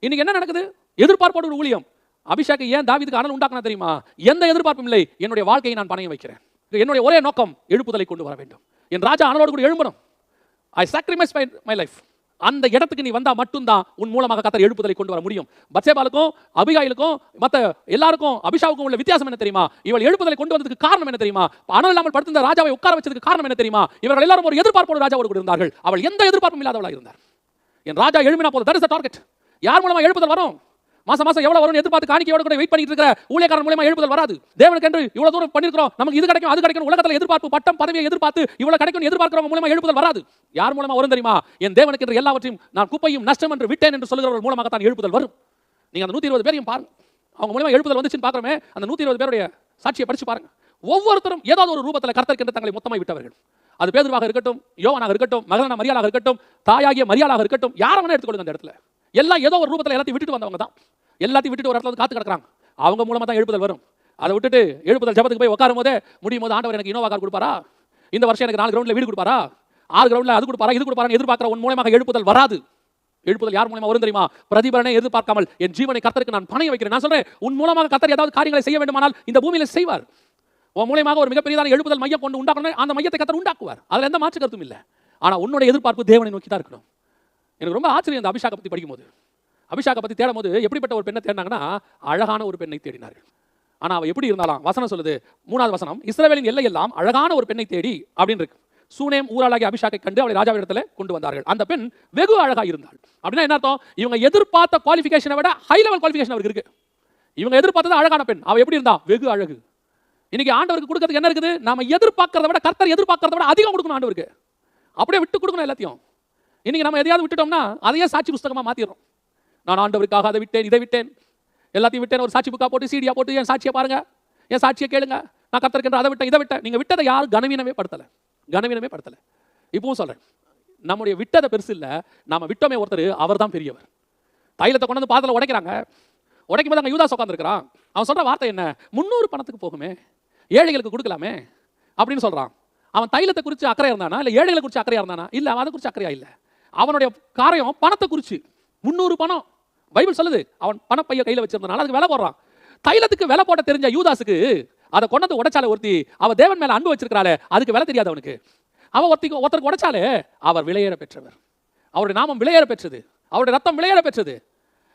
இன்னைக்கு என்ன நடக்குது? எதிர்பார்ப்போட ஒரு ஊழியம். அபிஷேக் ஏன் தாவிதுக்கு அனல் உண்டாக்குனா தெரியுமா? எந்த எதிர்பார்ப்பும் இல்லை. என்னுடைய வாழ்க்கையை நான் பணைய வைக்கிறேன். என்னுடைய ஒரே நோக்கம் எழுப்புதலை கொண்டு வர வேண்டும். என் ராஜா அனலோடு கூட எழும்பணும். I sacrifice my my life அந்த இடத்துக்கு நீ வந்தா மட்டும்தான் உன் மூலமாக கத்தர் எழுப்புதலை கொண்டு வர முடியும். பட்சேபாலுக்கும் அபிகாயிலுக்கும் மத்த எல்லாருக்கும் அபிஷாவுக்கும் உள்ள வித்தியாசம் என்ன தெரியுமா? இவள் எழுப்புதலை கொண்டு வந்ததுக்கு காரணம் என்ன தெரியுமா? பணம் இல்லாமல் படுத்திருந்த ராஜாவை உட்கார வச்சதுக்கு காரணம் என்ன தெரியுமா? இவர்கள் எல்லாரும் ஒரு எதிர்பார்ப்போடு ராஜாவோடு கூட இருந்தார்கள். அவள் எந்த எதிர்பார்ப்பும் இல்லாதவளாக இருந்தார். என் ராஜா எழுப்பினா போதும். தட் இஸ் டார்கெட் யார் மூலமா எழுப்புதல் வரும்? மாசம் மாசம் எவ்வளவு வரும் எதிர்பார்த்து காணிக்கையோட கூட வெயிட் பண்ணிட்டு இருக்கிற ஊழியக்காரன் மூலமா எழுப்புதல் வராது. தேவனுக்கு என்று இவ்வளவு தூரம் பண்ணிருக்கிறோம் நமக்கு இது கிடைக்கும் அது கிடைக்கும் உலகத்தில் எதிர்பார்ப்பு பட்டம் பதவியை எதிர்பார்த்து இவ்வளவு கிடைக்கும் எதிர்பார்க்கிறவங்க மூலமா எழுப்புதல் வராது. யார் மூலமா வரும் தெரியுமா? என் தேவனுக்கு என்று எல்லாவற்றையும் நான் குப்பையும் நஷ்டம் என்று விட்டேன் என்று சொல்கிறவர்கள் மூலமாக தான் எழுப்புதல் வரும். நீங்க அந்த நூத்தி இருபது பேரையும் பாருங்க. அவங்க மூலமா எழுப்புதல் வந்துச்சுன்னு பாக்குறமே அந்த நூத்தி இருபது பேருடைய சாட்சியை படிச்சு பாருங்க. ஒவ்வொருத்தரும் ஏதாவது ஒரு ரூபத்தில் கர்த்தர்க்கென்று தங்களை மொத்தமாய் விட்டவர்கள். அது பேதுருவாக இருக்கட்டும் யோவனாக இருக்கட்டும் மகளான மரியாளாக இருக்கட்டும் தாயாகிய மரியாளாக இருக்கட்டும் யாரை எடுத்துக்கொள்ளுங்க அந்த இடத்துல. எல்லாம் ஏதோ ஒரு ரூபத்தில் எல்லாத்தையும் விட்டுட்டு வந்தவங்க தான். எல்லாத்தையும் விட்டுட்டு ஒரு இடத்துல வந்து காத்து கிடக்குறாங்க. அவங்க மூலமா தான் எழுப்புதல் வரும். அதை விட்டுட்டு எழுப்புதல் ஜபத்துக்கு போய் உட்காரும் போதே முடியும் போது ஆண்டவர் எனக்கு இனோவா கார் கொடுப்பாரா? இந்த வருஷம் எனக்கு நாலு கிரவுண்ட்ல வீடு கொடுப்பாரா? ஆறு கிரவுண்ட்ல அது கொடுப்பாரா? இது கொடுப்பாரா எதிர்பார்க்குற உன் மூலமாக எழுப்புதல் வராது. எழுப்புதல் யார் மூலமாக வரும் தெரியுமா? பிரதிபலனை எதிர்பார்க்காமல் என் ஜீவனை கத்தருக்கு நான் பணைய வைக்கிறேன். நான் சொல்றேன் உன் மூலமாக கத்தர் ஏதாவது காரியங்களை செய்ய வேண்டுமானால் இந்த பூமியில செய்வார். உன் மூலமாக ஒரு மிகப்பெரியதான எழுப்புதல் மையம் கொண்டு உண்டாக்கணும் அந்த மையத்தை கத்தர் உண்டாக்குவார். அதுல எந்த மாற்று கருத்தும் இல்லை. ஆனா உன்னோட எதிர்பார்ப்பு தேவனை நோக்கி தான் இருக்கணும். எனக்கு ரொம்ப ஆச்சரியம் இந்த அபிஷாக பற்றி படிக்கும்போது. அபிஷாகை பற்றி தேடும் போது எப்படிப்பட்ட ஒரு பெண்ணை தேடினாங்கன்னா அழகான ஒரு பெண்ணை தேடினார்கள். ஆனால் அவள் எப்படி இருந்தாலும்? வசனம் சொல்லுது. மூணாவது வசனம் இஸ்ரேவேலின் எல்லையெல்லாம் அழகான ஒரு பெண்ணை தேடி அப்படின்னு இருக்கு. சூனேம் ஊராளாகி அபிஷாக்கை கண்டு அவளை ராஜாவிடத்துல கொண்டு வந்தார்கள். அந்த பெண் வெகு அழகாக இருந்தாள். அப்படின்னா என்ன அர்த்தம்? இவங்க எதிர்பார்த்த குவாலிஃபிகேஷனை விட ஹை லெவல் குவாலிஃபிகேஷன் அவருக்கு இருக்கு. இவங்க எதிர்பார்த்தது அழகான பெண். அவள் எப்படி இருந்தா? வெகு அழகு. இன்னைக்கு ஆண்டவருக்கு கொடுக்கறதுக்கு என்ன இருக்குது? நம்ம எதிர்பார்க்கறத விட கர்த்தர் எதிர்பார்க்கறத விட அதிகம் கொடுக்கணும் ஆண்டவருக்கு. அப்படியே விட்டு கொடுக்கணும் எல்லாத்தையும். இன்னைக்கு நம்ம எதையாவது விட்டுட்டோம்னா அதையே சாட்சி புஸ்தகமாக மாற்றிடுறோம் நான் ஆண்டவருக்காக அதை விட்டேன் இதை விட்டேன். எல்லாத்தையும் விட்டேன் ஒரு சாட்சி புக்கா போட்டு சீடியா போட்டு என் சாட்சியை பாருங்க. என் சாட்சியை கேளுங்க. நான் கத்திருக்கின்ற அதை விட்டேன் இதை விட்டேன். நீங்க விட்டதை யாரும் கனவீனமே படுத்தலை. கனவீனமே படுத்தலை. இப்பவும் சொல்றேன். நம்முடைய விட்டதை பெருசு இல்ல. நாம விட்டோமே ஒருத்தர் அவர் தான் பெரியவர். தைலத்தை கொண்டு வந்து பாதத்தில் உடைக்கிறாங்க. உடைக்கும் போது அங்கே யூதாஸ் உட்காந்துருக்கிறான் அவன் சொல்ற வார்த்தை என்ன? முந்நூறு பணத்துக்கு போகுமே. ஏழைகளுக்கு கொடுக்கலாமே? அப்படின்னு சொல்றான். அவன் தைலத்தை குறித்து அக்கறையாக இருந்தானா? இல்லை ஏழைகளை குறித்து அக்கறையாக இருந்தானா? இல்லை அவன் அதை குறித்து அக்கறையா இல்லை. அவனுடைய காரியம் பணத்தை குறித்து முந்நூறு பணம். பைபிள் சொல்லுது அவன் பணப்பைய கையில் வச்சிருந்தனால அதுக்கு விலை போடுறான். தைலத்துக்கு விலை போட தெரிஞ்ச யூதாஸுக்கு அதை கொண்டது உடைச்சால ஒருத்தி அவ தேவன் மேல அன்பு வச்சிருக்கிறாளே அதுக்கு விலை தெரியாது அவனுக்கு. அவன் ஒருத்திக்கு ஒருத்தருக்கு உடைச்சாலே அவர் விலையேற பெற்றவர். அவருடைய நாமம் விலையேற பெற்றது. அவருடைய ரத்தம் விலையேற பெற்றது.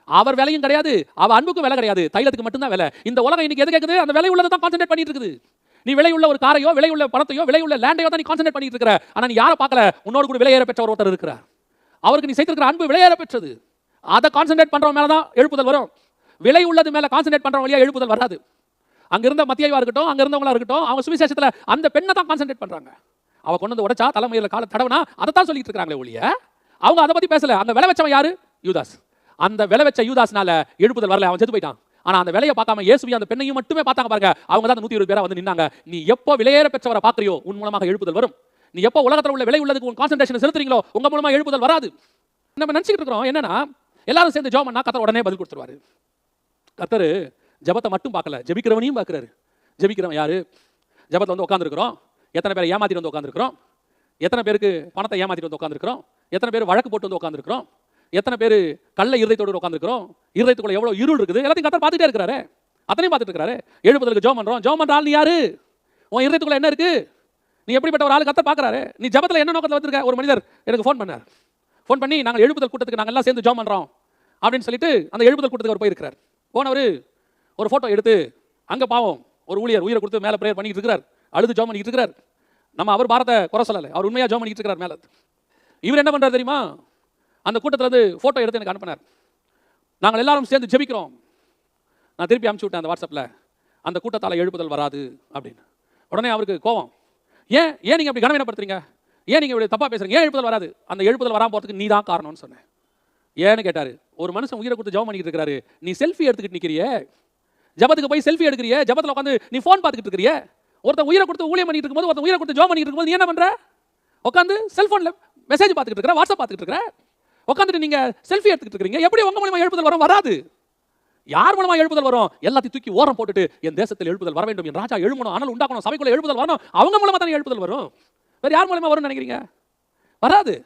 அவர் விலையும் கிடையாது அவ அன்புக்கும் விலை கிடையாது. தைலத்துக்கு மட்டும்தான் விலை. இந்த உலகம் இன்னைக்கு எது கேட்குது அந்த விலை உள்ளதை தான் கான்சென்ட்ரேட் பண்ணிட்டு இருக்குது. நீ விலையுள்ள ஒரு காரையோ விலையுள்ள பணத்தையோ விலையுள்ள லேண்டையோ தான் நீ கான்சென்ட்ரேட் பண்ணிட்டு இருக்கிற. ஆனா நீ யாரை பார்க்கல? உன்னோடு கூட விலையேற பெற்ற ஒருத்தர் இருக்கிறார். அவருக்கு நீ சேர்த்திருக்கிற அன்பு விளையாட பெற்றது. அதை கான்சென்ட்ரேட் பண்றவன் மேல தான் எழுப்புதல் வரும். விலை உள்ளது மேல கான்சென்ட்ரேட் பண்றவன் வழியா எழுப்புதல் வராது. அங்க இருந்த மத்தியவா இருக்கட்டும் அங்க இருந்தவங்களா இருக்கட்டும் அவங்க சுவிசேஷத்தில் அந்த பெண்ணை தான் கான்சென்ட்ரேட் பண்றாங்க. அவள் கொண்டு வந்து உடைச்சா தலைமையில கால தடவனா அதை தான் சொல்லிட்டு இருக்காங்களே ஒழிய அவங்க அதை பத்தி பேசல. அந்த விலை வச்சவன் யாரு? யூதாஸ். அந்த விலை வச்ச யூதாஸ்னால எழுப்புதல் வரல அவன் செத்து போயிட்டான். ஆனா அந்த விலையை பார்க்காம இயேசுவி அந்த பெண்ணையும் மட்டுமே பார்த்தாங்க பாருங்க அவங்க தான் நூற்றி இருபது பேரா வந்து நின்னாங்க. நீ எப்போ விலையேற பெற்றவரை பார்க்குறியோ உன் மூலமாக எழுப்புதல் வரும். நீ எப்போ உலகத்துல உள்ள விலை உள்ளதுக்கு உன் கான்சன்ட்ரேஷன் செலுத்துறீங்களோ உங்க மூலமா எழுப்புதல் வராது. நம்ம நினைச்சிட்டு இருக்கிறோம் என்னன்னா எல்லாரும் சேர்ந்து ஜோம் பண்ணா கத்தர் உடனே பதில் கொடுத்துருவாரு. கத்தர் ஜபத்தை மட்டும் பார்க்கல ஜெபிக்கிறவனையும் பார்க்குறாரு. ஜெபிக்கிறவன் யாரு? ஜபத்தில் வந்து உட்காந்துருக்கிறோம் எத்தனை பேரை ஏமாத்திட்டு வந்து உட்காந்துருக்கிறோம் எத்தனை பேருக்கு பணத்தை ஏமாத்திட்டு வந்து உட்காந்துருக்கிறோம் எத்தனை பேர் வழக்கு போட்டு வந்து உட்காந்துருக்கிறோம் எத்தனை பேர் கள்ள இருதயத்தோடு உட்காந்துருக்கிறோம் இருதயத்துக்குள்ள எவ்வளோ இருள் இருக்குது? எல்லாத்தையும் கத்தர் பார்த்துட்டே இருக்கிறாரு. அத்தனையும் பார்த்துட்டு இருக்கிறாரு. எழுபதுக்கு ஜோம் பண்றோம். ஜோம் பண்ற ஆள் நீ யாரு? உன் இருதயத்துக்குள்ள என்ன இருக்கு? நீ எப்படிப்பட்ட ஒரு ஆள் கத்த பார்க்குறாரு? நீ ஜபத்தில் என்ன நோக்கத்தில் வந்திருக்க? ஒரு மனிதர் எனக்கு ஃபோன் பண்ணார். ஃபோன் பண்ணி நாங்கள் எழுப்புதல் கூட்டத்துக்கு நாங்கள் எல்லாம் சேர்ந்து ஜாம் பண்ணுறோம் அப்படின்னு சொல்லிட்டு அந்த எழுப்புதல் கூட்டத்துக்கு அவர் போயிருக்கிறார். போனவர் ஒரு ஃபோட்டோ எடுத்து அங்கே பாவம் ஒரு ஊழியர் உயிரை கொடுத்து மேலே ப்ரேயர் பண்ணிட்டு இருக்கிறார். அழுது ஜாம் பண்ணிட்டு இருக்கிறார். நம்ம அவர் பாரத்தை குறை சொல்லலை. அவர் உண்மையாக ஜாம் பண்ணிட்டு இருக்கிறார் மேலே. இவர் என்ன பண்ணுறது தெரியுமா? அந்த கூட்டத்தில் வந்து ஃபோட்டோ எடுத்து எனக்கு அனுப்பினார். நாங்கள் எல்லாரும் சேர்ந்து ஜெபிக்கிறோம். நான் திருப்பி அனுப்பிச்சி விட்டேன் அந்த வாட்ஸ்அப்பில் அந்த கூட்டத்தால் எழுப்புதல் வராது அப்படின்னு. உடனே அவருக்கு கோவம் ஏன் ஏன் நீங்கள் அப்படி கனவீனப்படுத்துறீங்க? ஏன் நீங்கள் இப்படி தப்பாக பேசுறீங்க? ஏன் எழுப்புதல் வராது? அந்த எழுப்புதல் வராம போகிறதுக்கு நீ தான் காரணம்னு சொன்னேன். ஏன்னு கேட்டார். ஒரு மனுஷன் உயிரை கொடுத்து ஜெபம் பண்ணிட்டு இருக்காரு. நீ செல்ஃபி எடுத்துக்கிட்டு நிற்கிறிய ஜபத்துக்கு போய் செல்ஃபி எடுக்கிறிய? ஜபத்தில் உட்காந்து நீ ஃபோன் பார்த்துக்கிட்டு இருக்கிறியே? ஒருத்தன் உயிரை கொடுத்து ஊழியம் பண்ணிட்டு இருக்கும்போது ஒருத்தன் உயிரை கொடுத்து ஜோம் பண்ணிட்டு இருக்கும்போது நீ என்ன பண்ணுற உட்காந்து செல்ஃபோனில் மெசேஜ் பார்த்துக்கிட்டு இருக்கிற வாட்ஸ்அப் பார்த்துக்கிட்டு இருக்கிற உட்காந்துட்டு நீங்க செல்ஃபி எடுத்துக்கிட்டு இருக்கீங்க. எப்படி உங்கள் மூலமா எழுப்புதல் வரும்? வராது. யார் மூலமா எழுப்புதல் வரும்? எல்லாத்தையும் தூக்கி ஓரம் போட்டுட்டு என் தேசத்தில் எழுப்புதல் வர வேண்டும். என் ராஜா எழுமணும் ஆனால் உண்டாக்கணும். சபைக்குள்ள எழுப்புதல் வரணும். அவங்க மூலமா தானே எழுப்புதல் வரும்? வேற யார் மூலமா வரும்னு நினைக்கிறீங்க? வராது.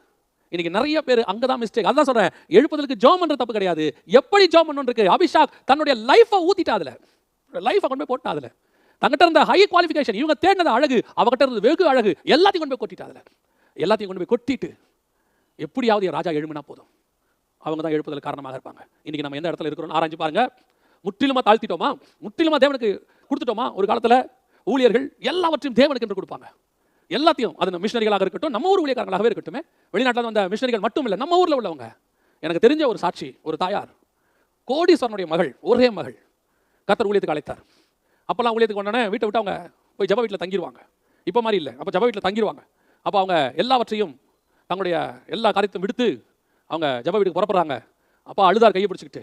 இன்னைக்கு நிறைய பேர் அங்கே தான் மிஸ்டேக் அதான் சொல்றேன். எழுப்புதலுக்கு ஜோம் பண்ணுற தப்பு கிடையாது. எப்படி ஜோம் பண்ணணும் இருக்கு? அபிஷாக் தன்னுடைய லைஃபை ஊத்திட்டா அதுல. லைஃபை கொண்டு போய் போட்டா அதில். தங்கிட்ட இருந்த ஹை குவாலிஃபிகேஷன் இவங்க தேடினது அழகு அவகிட்ட இருந்தது வெகு அழகு எல்லாத்தையும் கொண்டு போய் கொட்டிட்டா அதில். எல்லாத்தையும் கொண்டு போய் கொட்டிட்டு எப்படியாவது என் ராஜா எழுமினா போதும். அவங்க தான் எழுப்புதல் காரணமாக இருப்பாங்க. இன்னைக்கு நம்ம எந்த இடத்துல இருக்கிறோம் ஆராய்ஞ்சு பாருங்க. முற்றிலுமா தாழ்த்திட்டோமா? முற்றிலுமா தேவனுக்கு கொடுத்துட்டோமா? ஒரு காலத்துல ஊழியர்கள் எல்லாவற்றையும் தேவனுக்கு என்று கொடுப்பாங்க. எல்லாத்தையும் அது மிஷினரிகளாக இருக்கட்டும் நம்ம ஊர் ஊழியக்காரங்களாகவே இருக்கட்டும். வெளிநாட்டில் வந்த மிஷினரிகள் மட்டும் இல்லை நம்ம ஊரில் உள்ளவங்க. எனக்கு தெரிஞ்ச ஒரு சாட்சி ஒரு தாயார் கோடீஸ்வரனுடைய மகள் ஒரே மகள் கத்தர் ஊழியத்துக்கு அழைத்தார். அப்போல்லாம் ஊழியத்துக்கு உடனே வீட்டை விட்டு அவங்க போய் ஜப வீட்டில் தங்கிடுவாங்க இப்போ மாதிரி இல்லை அப்போ ஜப வீட்டில் தங்கிடுவாங்க அப்போ அவங்க எல்லாவற்றையும் தங்களுடைய எல்லா காரியத்தையும் விடுத்து அவங்க ஜப வீட்டுக்கு புறப்படுறாங்க. அப்பா அழுதார் கையை பிடிச்சிக்கிட்டு.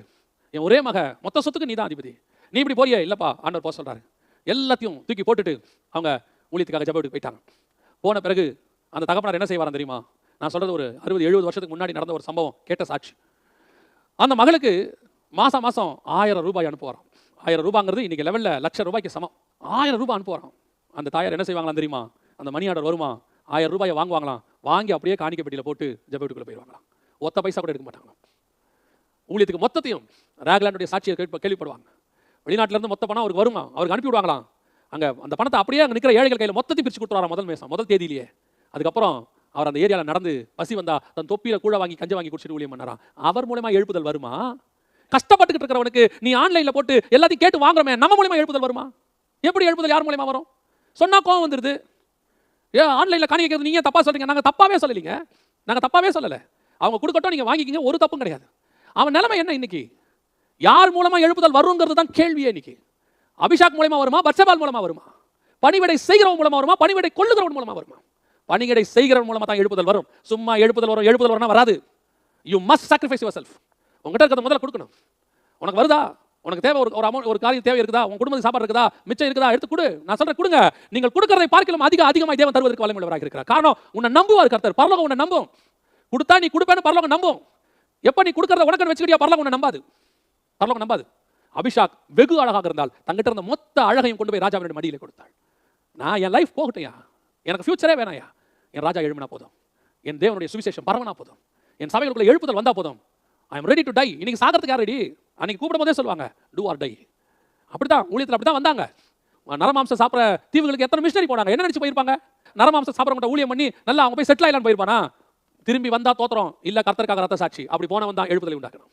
என் ஒரே மக மொத்த சொத்துக்கு நீ தான் அதிபதி. நீ இப்படி போறியே? இல்லைப்பா ஆண்டவர் போக சொல்கிறாரு எல்லாத்தையும் தூக்கி போட்டுட்டு அவங்க ஊழியத்துக்காக ஜப வீட்டுக்கு போயிட்டாங்க. போன பிறகு அந்த தகப்பனார் என்ன செய்வாராம் தெரியுமா? நான் சொல்றது ஒரு அறுபது எழுபது வருஷத்துக்கு முன்னாடி நடந்த ஒரு சம்பவம் கேட்ட சாட்சி. அந்த மகளுக்கு மாசம் மாசம் ஆயிரம் ரூபாய் அனுப்புவாராம். ஆயிரம் ரூபாங்கிறது இன்னைக்கு லெவலில் லட்சம் ரூபாய்க்கு சமம். ஆயிரம் ரூபாய் அனுப்புவாராம். அந்த தாயார் என்ன செய்வாங்களாம் தெரியுமா? அந்த மணி ஆர்டர் வருமா? ஆயிரம் ரூபாயை வாங்குவாங்களாம். வாங்கி அப்படியே காணிக்கை பெட்டியில் போட்டு ஜப வீட்டுக்குள்ள போயிடுவாங்களாம் ஒத்த பைசா கூட எடுக்க மாட்டாங்க. ஊழியத்துக்கு மொத்தத்தையும் ராக்லாண்டுடைய சாட்சியை கேள்வி கேள்விப்படுவாங்க. வெளிநாட்டுல இருந்து மொத்த பணம் அவருக்கு வருமா? அவருக்கு அனுப்பி விடுவாங்களாம் அங்க அந்த பணத்தை அப்படியே அங்க நிற்கிற ஏழைகள் கையில் மொத்தத்தையும் பிரிச்சு கொடுத்துருவாரா முதல் மேசம் முதல் தேதியிலேயே. அதுக்கப்புறம் அவர் அந்த ஏரியால நடந்து பசி வந்தா தன் தொப்பியில கூட வாங்கி கஞ்ச வாங்கி குடிச்சிட்டு ஊழியம் பண்ணாராம் அவர் மூலமா எழுப்புதல் வருமா? கஷ்டப்பட்டுக்கிட்டு இருக்கிறவனுக்கு நீ ஆன்லைன்ல போட்டு எல்லாத்தையும் கேட்டு வாங்குறமே நம்ம மூலமா எழுப்புதல் வருமா? எப்படி எழுப்புதல் யார் மூலமா வரும்? சொன்னா கோவம் வந்துடுது ஏன் ஆன்லைன்ல காணி வைக்கிறது நீங்க தப்பா சொல்றீங்க? நாங்க தப்பாவே சொல்லலைங்க. நாங்க தப்பாவே சொல்லல. அவங்க கொடுக்கட்டும் நீங்க வாங்கிக்கிங்க ஒரு தப்பும் கிடையாது. அவன் நிலைமை என்ன இன்னைக்கு? யார் மூலமா எழுப்புதல் வருங்கிறது தான் கேள்வியே இன்னைக்கு. அபிஷாக் மூலமா வருமா பட்சபால் மூலமா வருமா? பணிவிடை செய்கிறவன் மூலமா வருமா பணிவிடை கொள்ளுகிறவன் மூலமா வருமா? பணிவிடை செய்கிறவன் மூலமா தான் எழுப்புதல் வரும். சும்மா எழுப்புதல் வரும் எழுப்புதல் வரணும் வராது. You must sacrifice yourself உங்ககிட்ட இருக்கிறத முதல்ல கொடுக்கணும். உனக்கு வருதா? உனக்கு தேவை ஒரு ஒரு அமௌண்ட் ஒரு காரியம் தேவை இருக்குதா? உங்க குடும்பத்துக்கு சாப்பாடு இருக்குதா? மிச்சம் இருக்குதா? எடுத்து கொடு. நான் சொல்றேன் கொடுங்க. நீங்கள் கொடுக்கறதை பார்க்கலாம் அதிக அதிகமாக தேவன் தருவதற்கு வல்லமையுள்ளவராக இருக்கிறார். காரணம் உன்னை நம்புவார் கர்த்தர். பரலோகம் உன்னை நம்பும். கொடுத்தா நீ கொடுப்பேன்னு பரலோகம் நம்பும். எப்ப நீ கொடுக்கறத உனக்கு வச்சுக்கிட்டியா? பரலோகம் உன்னை நம்பாது. பரலோகம் நம்பாது. அபிஷாக் வெகு அழகாக இருந்தால் தங்கிட்ட இருந்த மொத்த அழகையும் கொண்டு போய் ராஜாவினுடைய மடியில் கொடுத்தாள். நான் என் லைஃப் போகட்டையா எனக்கு ஃபியூச்சரே வேணாயா என் ராஜா எழுமினா போதும். என் தேவனுடைய சுவிசேஷம் பரவனா போதும். என் சபைகளுக்குள்ள எழுப்புதல் வந்தா போதும். I am ready to die இன்னைக்கு சாகிறதுக்கு யார் ரெடி அன்னைக்கு கூப்பிடும் போதே சொல்லுவாங்க டூ ஆர் டை அப்படிதான் ஊழியத்தில் அப்படிதான் வந்தாங்க. நரமாம்சம் சாப்பிட்ற தீவுகளுக்கு எத்தனை மிஷினரி போனாங்க? என்ன நினச்சி போயிருப்பாங்க? நரமாம்சம் சாப்பிட்றவங்க ஊழியம் பண்ணி நல்லா அவங்க போய் செட்டில் ஆயிலான்னு போயிருப்பானா? திரும்பி வந்தா தோத்திரம். இல்ல கர்த்தருக்காக ரத்த சாட்சி அப்படி போனவன் தான் எழுப்புதலை உண்டாக்கணும்